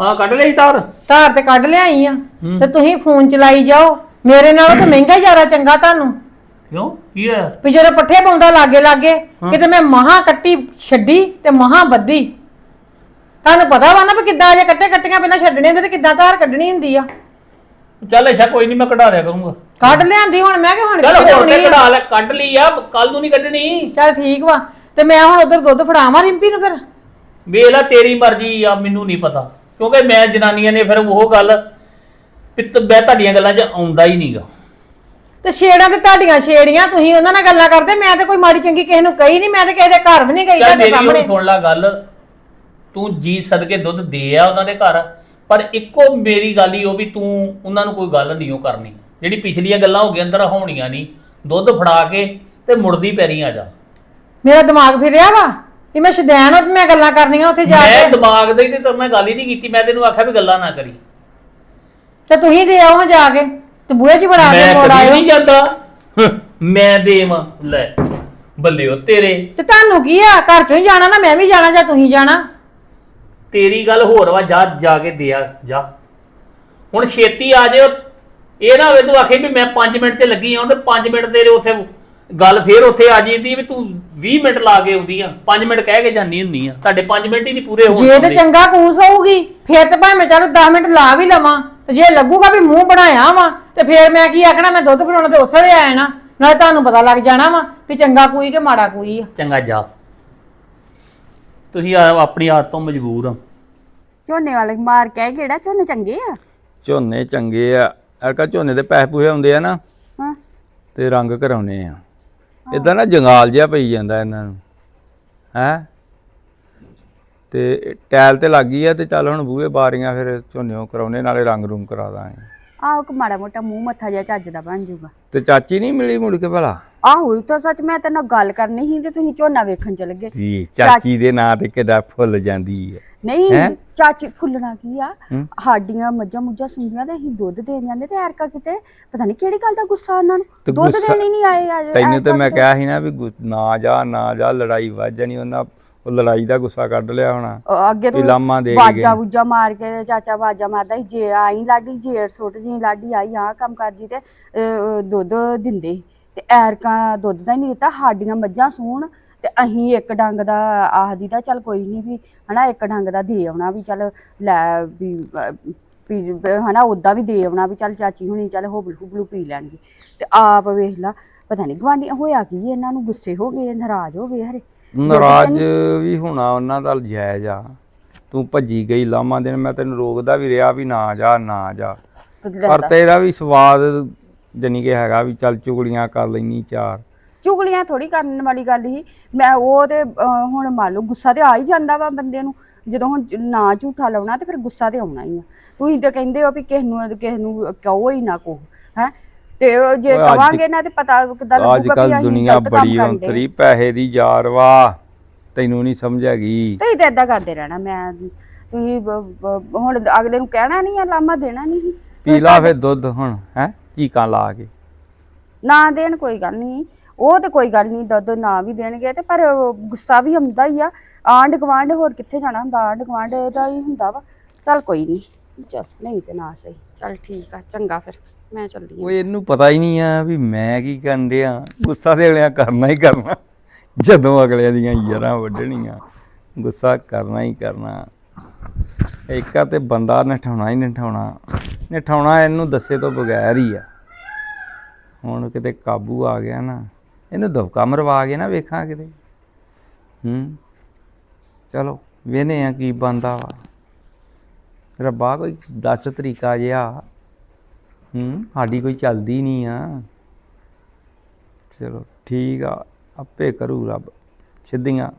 [SPEAKER 2] ਹਾਂ ਕੱਢ ਲਈ ਤਾਰ।
[SPEAKER 1] ਧਾਰ ਤੇ ਕੱਢ ਲਿਆਈ ਆ। ਤੇ ਤੁਸੀਂ ਫੋਨ ਚਲਾਈ ਜਾਓ। ਮੇਰੇ ਨਾਲੋਂ ਤਾਂ ਮਹਿੰਗਾ ਹੀ ਜ਼ਿਆਦਾ ਚੰਗਾ ਤੁਹਾਨੂੰ।
[SPEAKER 2] ਕਿਉਂ? ਕੀ ਹੈ
[SPEAKER 1] ਵੀ ਜਦੋਂ ਪੱਠੇ ਪਾਉਂਦਾ ਲਾਗੇ ਲਾਗੇ ਕਿਤੇ ਮੈਂ ਮਹਾ ਕੱਟੀ ਛੱਡੀ ਤੇ ਮਹਾ ਬੱਧੀ। ਤੁਹਾਨੂੰ ਪਤਾ ਵਾ ਨਾ ਵੀ ਕਿੱਦਾਂ ਜੇ ਕੱਟੇ ਕੱਟੀਆਂ ਪਹਿਲਾਂ ਛੱਡਣੇ ਹੁੰਦੇ ਤੇ ਕਿੱਦਾਂ ਧਾਰ ਕੱਢਣੀ ਹੁੰਦੀ ਆ।
[SPEAKER 2] ਚੱਲ ਅੱਛਾ ਕੋਈ ਨਹੀਂ ਮੈਂ ਕਢਾ ਦਿਆ ਕਰੂੰਗਾ।
[SPEAKER 1] ਕੱਢ ਲਿਆਂਦੀ ਹੁਣ ਮੈਂ ਕਿ ਹੁਣ
[SPEAKER 2] ਚੱਲ
[SPEAKER 1] ਕਿੱਥੇ
[SPEAKER 2] ਹੋਰ ਤੇ
[SPEAKER 1] ਕਢਾਉਣੀ ਆ?
[SPEAKER 2] ਕਢਾ ਲੈ। ਕੱਢ ਲਈ ਆ ਕੱਲ ਨੂੰ ਨਹੀਂ ਕੱਢਣੀ।
[SPEAKER 1] ਚੱਲ ਠੀਕ ਵਾ। ਤੇ ਮੈਂ ਹੁਣ ਉਧਰ ਦੁੱਧ ਫੜਾਵਾਂ ਰਿੰਪੀ ਨੂੰ ਫਿਰ?
[SPEAKER 2] ਵੇਖ ਲੈ ਤੇਰੀ ਮਰਜ਼ੀ ਆ ਮੈਨੂੰ ਨਹੀਂ ਪਤਾ। ਕਿਉਂਕਿ ਮੈਂ ਜਨਾਨੀਆਂ ਨੇ ਫਿਰ ਉਹ ਗੱਲ ਪਿੱਤ ਬੈ ਤੁਹਾਡੀਆਂ ਗੱਲਾਂ 'ਚ ਆਉਂਦਾ ਹੀ ਨਹੀਂਗਾ
[SPEAKER 1] ਤੇ ਛੇੜਾਂ ਤੇ ਤੁਹਾਡੀਆਂ ਛੇੜੀਆਂ ਤੁਸੀਂ ਉਹਨਾਂ ਨਾਲ ਗੱਲਾਂ ਕਰਦੇ ਮੈਂ ਤੇ ਕੋਈ ਮਾੜੀ ਚੰਗੀ ਕਿਸੇ ਨੂੰ ਕਹੀ ਨਹੀਂ ਮੈਂ ਤੇ ਕਿਸੇ ਦੇ ਘਰ ਵੀ ਨਹੀਂ ਗਈ
[SPEAKER 2] ਚੱਲ
[SPEAKER 1] ਤੁਹਾਡੇ
[SPEAKER 2] ਮੇਰੀ
[SPEAKER 1] ਸਾਹਮਣੇ।
[SPEAKER 2] ਹੁਣ ਸੁਣ ਲੈ ਗੱਲ ਤੂੰ ਜੀ ਸਦਕੇ ਦੁੱਧ ਦੇ ਆ ਉਹਨਾਂ ਦੇ ਘਰ ਪਰ ਇੱਕੋ ਮੇਰੀ ਗੱਲ ਹੀ ਉਹ ਵੀ ਤੂੰ ਉਹਨਾਂ ਨੂੰ ਕੋਈ ਗੱਲ ਨਹੀਂ ਉਹ ਕਰਨੀ। ਜਿਹੜੀ ਪਿਛਲੀਆਂ ਗੱਲਾਂ ਹੋ ਗਈਆਂ ਅੰਦਰ ਹੋਣੀਆਂ ਨਹੀਂ। ਦੁੱਧ ਫੜਾ ਕੇ ਤੇ ਮੁੜਦੀ ਪੈਰੀ ਆ ਜਾ।
[SPEAKER 1] ਮੇਰਾ ਦਿਮਾਗ ਫਿਰਿਆ ਵਾ ਵੀ ਮੈਂ ਸ਼ਦੈਨ ਹਾਂ ਵੀ ਮੈਂ ਗੱਲਾਂ ਕਰਨੀਆਂ ਉੱਥੇ ਜਾ
[SPEAKER 2] ਮੈਂ
[SPEAKER 1] ਕੇ।
[SPEAKER 2] ਦਿਮਾਗ ਦੇ ਤੇ ਤੇਰੇ ਨਾਲ ਗੱਲ ਹੀ ਨਹੀਂ ਕੀਤੀ ਮੈਂ ਤੈਨੂੰ ਆਖਿਆ ਵੀ ਗੱਲਾਂ ਨਾ ਕਰੀ।
[SPEAKER 1] ਤੇ ਤੁਸੀਂ ਦੇ ਆਓ ਹਾਂ ਜਾ ਕੇ ਤੇ ਬੂਹੇ 'ਚ ਬੜਾ ਕੇ
[SPEAKER 2] ਮੈਂ
[SPEAKER 1] ਮੋੜ
[SPEAKER 2] ਕਦੀ
[SPEAKER 1] ਆਇਓ।
[SPEAKER 2] ਨਹੀਂ ਜਾਂਦਾ। ਮੈਂ ਦੇਵਾਂ ਲੈ ਬੱਲਿਓ ਤੇਰੇ।
[SPEAKER 1] ਤੇ ਤੁਹਾਨੂੰ ਕੀ ਆ ਘਰ ਚੋਂ ਹੀ ਜਾਣਾ ਨਾ ਮੈਂ ਵੀ ਜਾਣਾ ਜਾਂ ਤੁਸੀਂ ਜਾਣਾ?
[SPEAKER 2] ਤੇਰੀ ਗੱਲ ਹੋਰ ਵਾ ਜਾ ਜਾ ਕੇ ਦਿਆ ਜਾ। ਹੁਣ ਛੇਤੀ ਆ ਜਿਓ। ਇਹ ਨਾ ਹੋਵੇ ਤੂੰ ਆਖੇ ਵੀ ਮੈਂ 5 ਮਿੰਟ ਤੇ ਲੱਗੀ ਆਉਂ ਤੇ 5 ਮਿੰਟ ਤੇਰੇ ਉੱਥੇ ਗੱਲ ਫੇਰ ਉੱਥੇ ਆ ਜਾਂਦੀ ਵੀ ਤੂੰ 20 ਮਿੰਟ ਲਾ ਕੇ ਆਉਂਦੀ ਆ 5 ਮਿੰਟ ਕਹਿ ਕੇ ਜਾਂਦੀ ਹੁੰਦੀ ਆ। ਤੁਹਾਡੇ 5 ਮਿੰਟ ਹੀ ਨਹੀਂ ਪੂਰੇ ਹੋਣ
[SPEAKER 1] ਜੇ ਤੇ
[SPEAKER 2] ਦਿੰਦੇ।
[SPEAKER 1] ਚੰਗਾ ਕੂਸ ਹੋਊਗੀ ਫੇਰ ਤੇ ਭਾਵੇਂ ਚਲੋ 10 ਮਿੰਟ ਲਾ ਵੀ ਲਵਾਂ ਤੇ ਜੇ ਲੱਗੂਗਾ ਵੀ ਮੂੰਹ ਬਣਾਇਆ ਵਾ ਤੇ ਫੇਰ ਮੈਂ ਕੀ ਆਖਣਾ ਮੈਂ ਦੁੱਧ ਫੜਾਉਣਾ ਤੇ ਉਸੇ ਵੇਲੇ ਆ ਜਾਣਾ ਨਾਲੇ ਤੁਹਾਨੂੰ ਪਤਾ ਲੱਗ ਜਾਣਾ ਵਾ ਵੀ ਚੰਗਾ ਕੋਈ ਕਿ ਮਾੜਾ ਕੋਈ ਆ।
[SPEAKER 2] ਚੰਗਾ ਜਾ। ਤੁਸੀਂ ਆ- ਆਪਣੀ ਆਦਤ ਤੋਂ ਮਜਬੂਰ ਆ
[SPEAKER 5] ਝੋਨੇ ਵਾਲੇ ਮਾਰ ਕੇ ਆਏ ਕਿਹੜਾ? ਝੋਨੇ ਚੰਗੇ ਆ?
[SPEAKER 6] ਝੋਨੇ ਚੰਗੇ ਆ। ਅਰਕਾ ਝੋਨੇ ਦੇ ਪੈਸੇ ਪੂਹੇ ਹੁੰਦੇ ਆ ਨਾ
[SPEAKER 5] ਹਾਂ।
[SPEAKER 6] ਤੇ ਰੰਗ ਕਰਾਉਨੇ ਆ। ਇਦਾਂ ਨਾ ਜੰਗਾਲ ਜਿਹਾ ਪਈ ਜਾਂਦਾ ਇਹਨਾਂ ਨੂੰ, ਹੈ? ਤੇ ਟੈਲ ਤੇ ਲੱਗ ਗਈ ਆ ਤੇ ਚੱਲ ਹੁਣ ਬੂਹੇ ਬਾਰੀਆਂ ਫਿਰ ਝੋਨਿਓ ਕਰਾਉਨੇ ਨਾਲੇ ਰੰਗ ਰੂਮ ਕਰਾ ਦਾਂਗੇ।
[SPEAKER 5] ਆਹੋ ਕਿ ਮਾੜਾ ਮੋਟਾ ਮੂੰਹ ਮੱਥਾ ਜਿਹਾ ਚੱਜ ਦਾ ਬਣ ਜਾਊਗਾ
[SPEAKER 6] ਤੇ ਚਾਚੀ ਨਹੀਂ ਮਿਲੀ ਮੁੜ ਕੇ ਭਲਾ
[SPEAKER 5] ਆਹੋ ਇਹ ਤਾਂ ਸੱਚ ਮੈਂ ਤੇਰੇ ਨਾਲ ਗੱਲ ਕਰਨੀ ਸੀ ਤੇ ਤੁਸੀਂ ਝੋਨਾ ਵੇਖਣ ਚਲੇ ਗਏ
[SPEAKER 6] ਜੀ ਚਾਚੀ ਦੇ ਨਾਂ ਤੇ ਕਿੱਡਾ ਫੁੱਲ ਜਾਂਦੀ ਹੈ
[SPEAKER 5] ਨਹੀਂ? ਚਾਚੀ ਫੁੱਲਣਾ ਕੀ ਆ। ਸਾਡੀਆਂ ਮੱਝਾਂ ਮੁੱਝਾਂ ਸੁੰਦੀਆਂ ਤੇ ਅਸੀਂ ਦੁੱਧ ਦੇਣ ਜਾਂਦੇ ਤੇ ਐਰਕਾ ਕਿਤੇ ਪਤਾ ਨਹੀਂ ਕਿਹੜੀ ਗੱਲ ਦਾ ਗੁੱਸਾ ਉਹਨਾਂ ਨੂੰ ਦੁੱਧ ਦੇਣ ਹੀ ਨਹੀਂ ਆਏ
[SPEAKER 6] ਤੈਨੂੰ ਤੇ ਮੈਂ। ਕਿਹਾ ਸੀ ਨਾ ਵੀ ਨਾ ਜਾ ਨਾ ਜਾ ਲੜਾਈ ਵੱਜ ਜਾਣੀ ਉਹਨਾਂ ਉਹ ਲੜਾਈ ਦਾ ਗੁੱਸਾ ਕੱਢ ਲਿਆ ਹੋਣਾ
[SPEAKER 5] ਅਹ ਅੱਗੇ ਤੋਂ
[SPEAKER 6] ਇਲਾਮਾਂ ਦੇ ਕੇ
[SPEAKER 5] ਬਾਜਾ
[SPEAKER 6] ਗਏ।
[SPEAKER 5] ਬੁੱਜਾ ਮਾਰ ਕੇ ਚਾਚਾ ਬਾਜਾ ਮਾਰਦਾ ਸੀ ਜੇ ਆਈ ਲਾਡੀ ਜੇੜ ਸੁੱਟ ਜੀ ਲਾਡੀ ਆਈ ਆ ਕੰਮ ਕਰ ਜੀ ਤੇ ਅਹ, ਦੁੱਧ ਦਿੰਦੇ ਸੀ। ਤੇ ਐਰਕਾਂ ਦੁੱਧ ਦਾ ਹੀ ਨਹੀਂ ਦਿੱਤਾ ਸਾਡੀਆਂ ਮੱਝਾਂ ਸੂਣ ਤੇ ਅਸੀਂ ਇੱਕ ਡੰਗ ਦਾ ਆਖਦੀ ਦਾ ਚੱਲ ਕੋਈ ਨਹੀਂ ਵੀ ਹਨਾ ਇੱਕ ਡੰਗ ਦਾ ਦੇ ਆਉਣਾ ਵੀ ਚੱਲ ਲੈ ਵੀ ਅਹ, ਵੀ ਹਨਾ ਉਦਾਂ ਵੀ ਦੇ ਆਉਣਾ ਵੀ ਚੱਲ ਚਾਚੀ ਹੁਣੀ ਚੱਲ ਹੋਬਲ ਹੁਬਲੂ ਪੀ ਲੈਣਗੇ ਤੇ ਆਪ ਵੇਖ ਲਾ ਪਤਾ ਨਹੀਂ ਗਵਾਂਢੀ ਹੋਇਆ ਕੀ ਇਹਨਾਂ ਨੂੰ ਗੁੱਸੇ ਹੋ ਗਏ ਨਾਰਾਜ਼ ਹੋ ਗਏ ਹਰੇ
[SPEAKER 6] ਨਾਰਾਜ਼ ਵੀ ਹੋਣਾ ਉਹਨਾਂ ਦਾ ਜਾਇਜ਼ ਆ। ਤੂੰ ਭੱਜੀ ਗਈ ਲਾਮਾ ਦਿਨ ਮੈਂ ਤੈਨੂੰ ਰੋਕਦਾ ਵੀ ਰਿਹਾ ਵੀ ਨਾ ਜਾ ਨਾ ਜਾ। ਪਰ ਤੇਰਾ ਵੀ ਸਵਾਦ ਜਾਨੀ ਕਿ ਹੈਗਾ ਵੀ ਚੱਲ ਚੁਗਲੀਆਂ ਕਰ ਲੈਣੀ ਚਾਰ।
[SPEAKER 5] ਚੁਗਲੀਆਂ ਥੋੜੀ ਕਰਨ ਵਾਲੀ ਗੱਲ ਹੀ ਮੈਂ ਉਹ ਤੇ ਅਹ, ਹੁਣ ਮੰਨ ਲਓ ਗੁੱਸਾ ਤੇ ਆ ਹੀ ਜਾਂਦਾ ਵਾ ਬੰਦੇ ਨੂੰ। ਜਦੋਂ ਹੁਣ ਨਾ ਝੂਠਾ ਲਾਉਣਾ ਤੇ ਫਿਰ ਗੁੱਸਾ ਤੇ ਆਉਣਾ ਹੀ ਆ। ਤੁਸੀਂ ਤਾਂ ਕਹਿੰਦੇ ਹੋ ਵੀ ਕਿਸ ਨੂੰ ਕਿਸੇ ਨੂੰ ਕਹੋ ਹੀ ਨਾ ਕੋ ਹੈ? ਤੇ ਉਹ ਜੇ
[SPEAKER 6] ਓਏ ਅੱਜ-
[SPEAKER 5] ਕਵਾਂਗੇ ਨਾ ਤੇ ਪਤਾ ਕਿੱਦਾਂ
[SPEAKER 6] ਅੱਜ
[SPEAKER 5] ਲੱਗੂਗਾ
[SPEAKER 6] ਕੱਲ
[SPEAKER 5] ਵੀ ਅਸੀਂ
[SPEAKER 6] ਦੁਨੀਆ
[SPEAKER 5] ਗਲਤ ਕੰਮ
[SPEAKER 6] ਬੜੀ
[SPEAKER 5] ਕਰਨ
[SPEAKER 6] ਔਂਤਰੀ ਪੈਸੇ ਦੀ ਯਾਰ ਵਾ ਤੈਨੂੰ ਨਹੀਂ ਸਮਝ ਹੈਗੀ।
[SPEAKER 5] ਤੁਸੀਂ ਤਾਂ ਏਦਾਂ ਕਰਦੇ ਰਹਿਣਾ ਮੈਂ ਤੁਸੀਂ ਬ- ਬ- ਹੁਣ ਅਗਲੇ ਨੂੰ ਕਹਿਣਾ ਨਹੀਂ ਆ ਲਾਮਾ ਦੇਣਾ ਨਹੀਂ
[SPEAKER 6] ਪੀ ਲਾ ਫਿਰ ਦੁੱਧ ਹੁਣ ਹੈ ਚੀਕਾਂ ਲਾ ਕੇ।
[SPEAKER 5] ਨਾ ਦੇਣ ਕੋਈ ਗੱਲ ਨਹੀਂ ਉਹ ਤੇ ਕੋਈ ਗੱਲ ਨਹੀਂ ਦੁੱਧ ਨਾ ਵੀ ਦੇਣਗੇ ਤੇ ਪਰ ਉਹ ਗੁੱਸਾ ਵੀ ਆਉਂਦਾ ਹੀ ਆ। ਆਂਢ ਗੁਆਂਢ ਹੋਰ ਕਿੱਥੇ ਜਾਣਾ ਹੁੰਦਾ ਆਂਢ ਗੁਆਂਢ ਦਾ ਹੀ ਹੁੰਦਾ ਵਾ। ਚੱਲ ਕੋਈ ਨਹੀਂ ਚੱਲ ਨਹੀਂ ਤੇ ਨਾ ਸਹੀ ਚੱਲ ਠੀਕ ਆ ਚੰਗਾ ਫਿਰ। ਮੈਂ ਚੱਲਦੀ
[SPEAKER 6] ਉਹ ਇਹਨੂੰ ਪਤਾ ਹੀ ਨਹੀਂ ਆ ਵੀ ਮੈਂ ਕੀ ਕਰਨ ਡਿਆ। ਗੁੱਸਾ ਤੇ ਅਗਲਿਆਂ ਕਰਨਾ ਹੀ ਕਰਨਾ। ਜਦੋਂ ਅਗਲਿਆਂ ਦੀਆਂ ਯਾਰਾਂ ਵੱਢਣੀਆਂ ਗੁੱਸਾ ਕਰਨਾ ਹੀ ਕਰਨਾ। ਇੱਕਾ ਤੇ ਬੰਦਾ ਨਠਾਉਣਾ ਹੀ ਨਠਾਉਣਾ। ਨਠਾਉਣਾ ਇਹਨੂੰ ਦੱਸੇ ਤੋਂ ਬਗੈਰ ਹੀ ਆ। ਹੁਣ ਕਿਤੇ ਕਾਬੂ ਆ ਗਿਆ ਨਾ ਇਹਨੂੰ ਦਬਕਾ ਮਰਵਾ ਕੇ ਨਾ ਵੇਖਾਂ ਕਿਤੇ। ਹੂੰ। ਚਲੋ ਵੇਨੇ ਆ ਕੀ ਬੰਦਾ ਵਾ। ਰੱਬਾ ਕੋਈ ਦੱਸ ਤਰੀਕਾ ਜਿਹਾ। ਹੂੰ ਸਾਡੀ ਕੋਈ ਚੱਲਦੀ ਨਹੀਂ ਆ। ਚਲੋ ਠੀਕ ਆ ਆਪੇ ਕਰੂ ਰੱਬ। ਸਿੱਧੀਆਂ।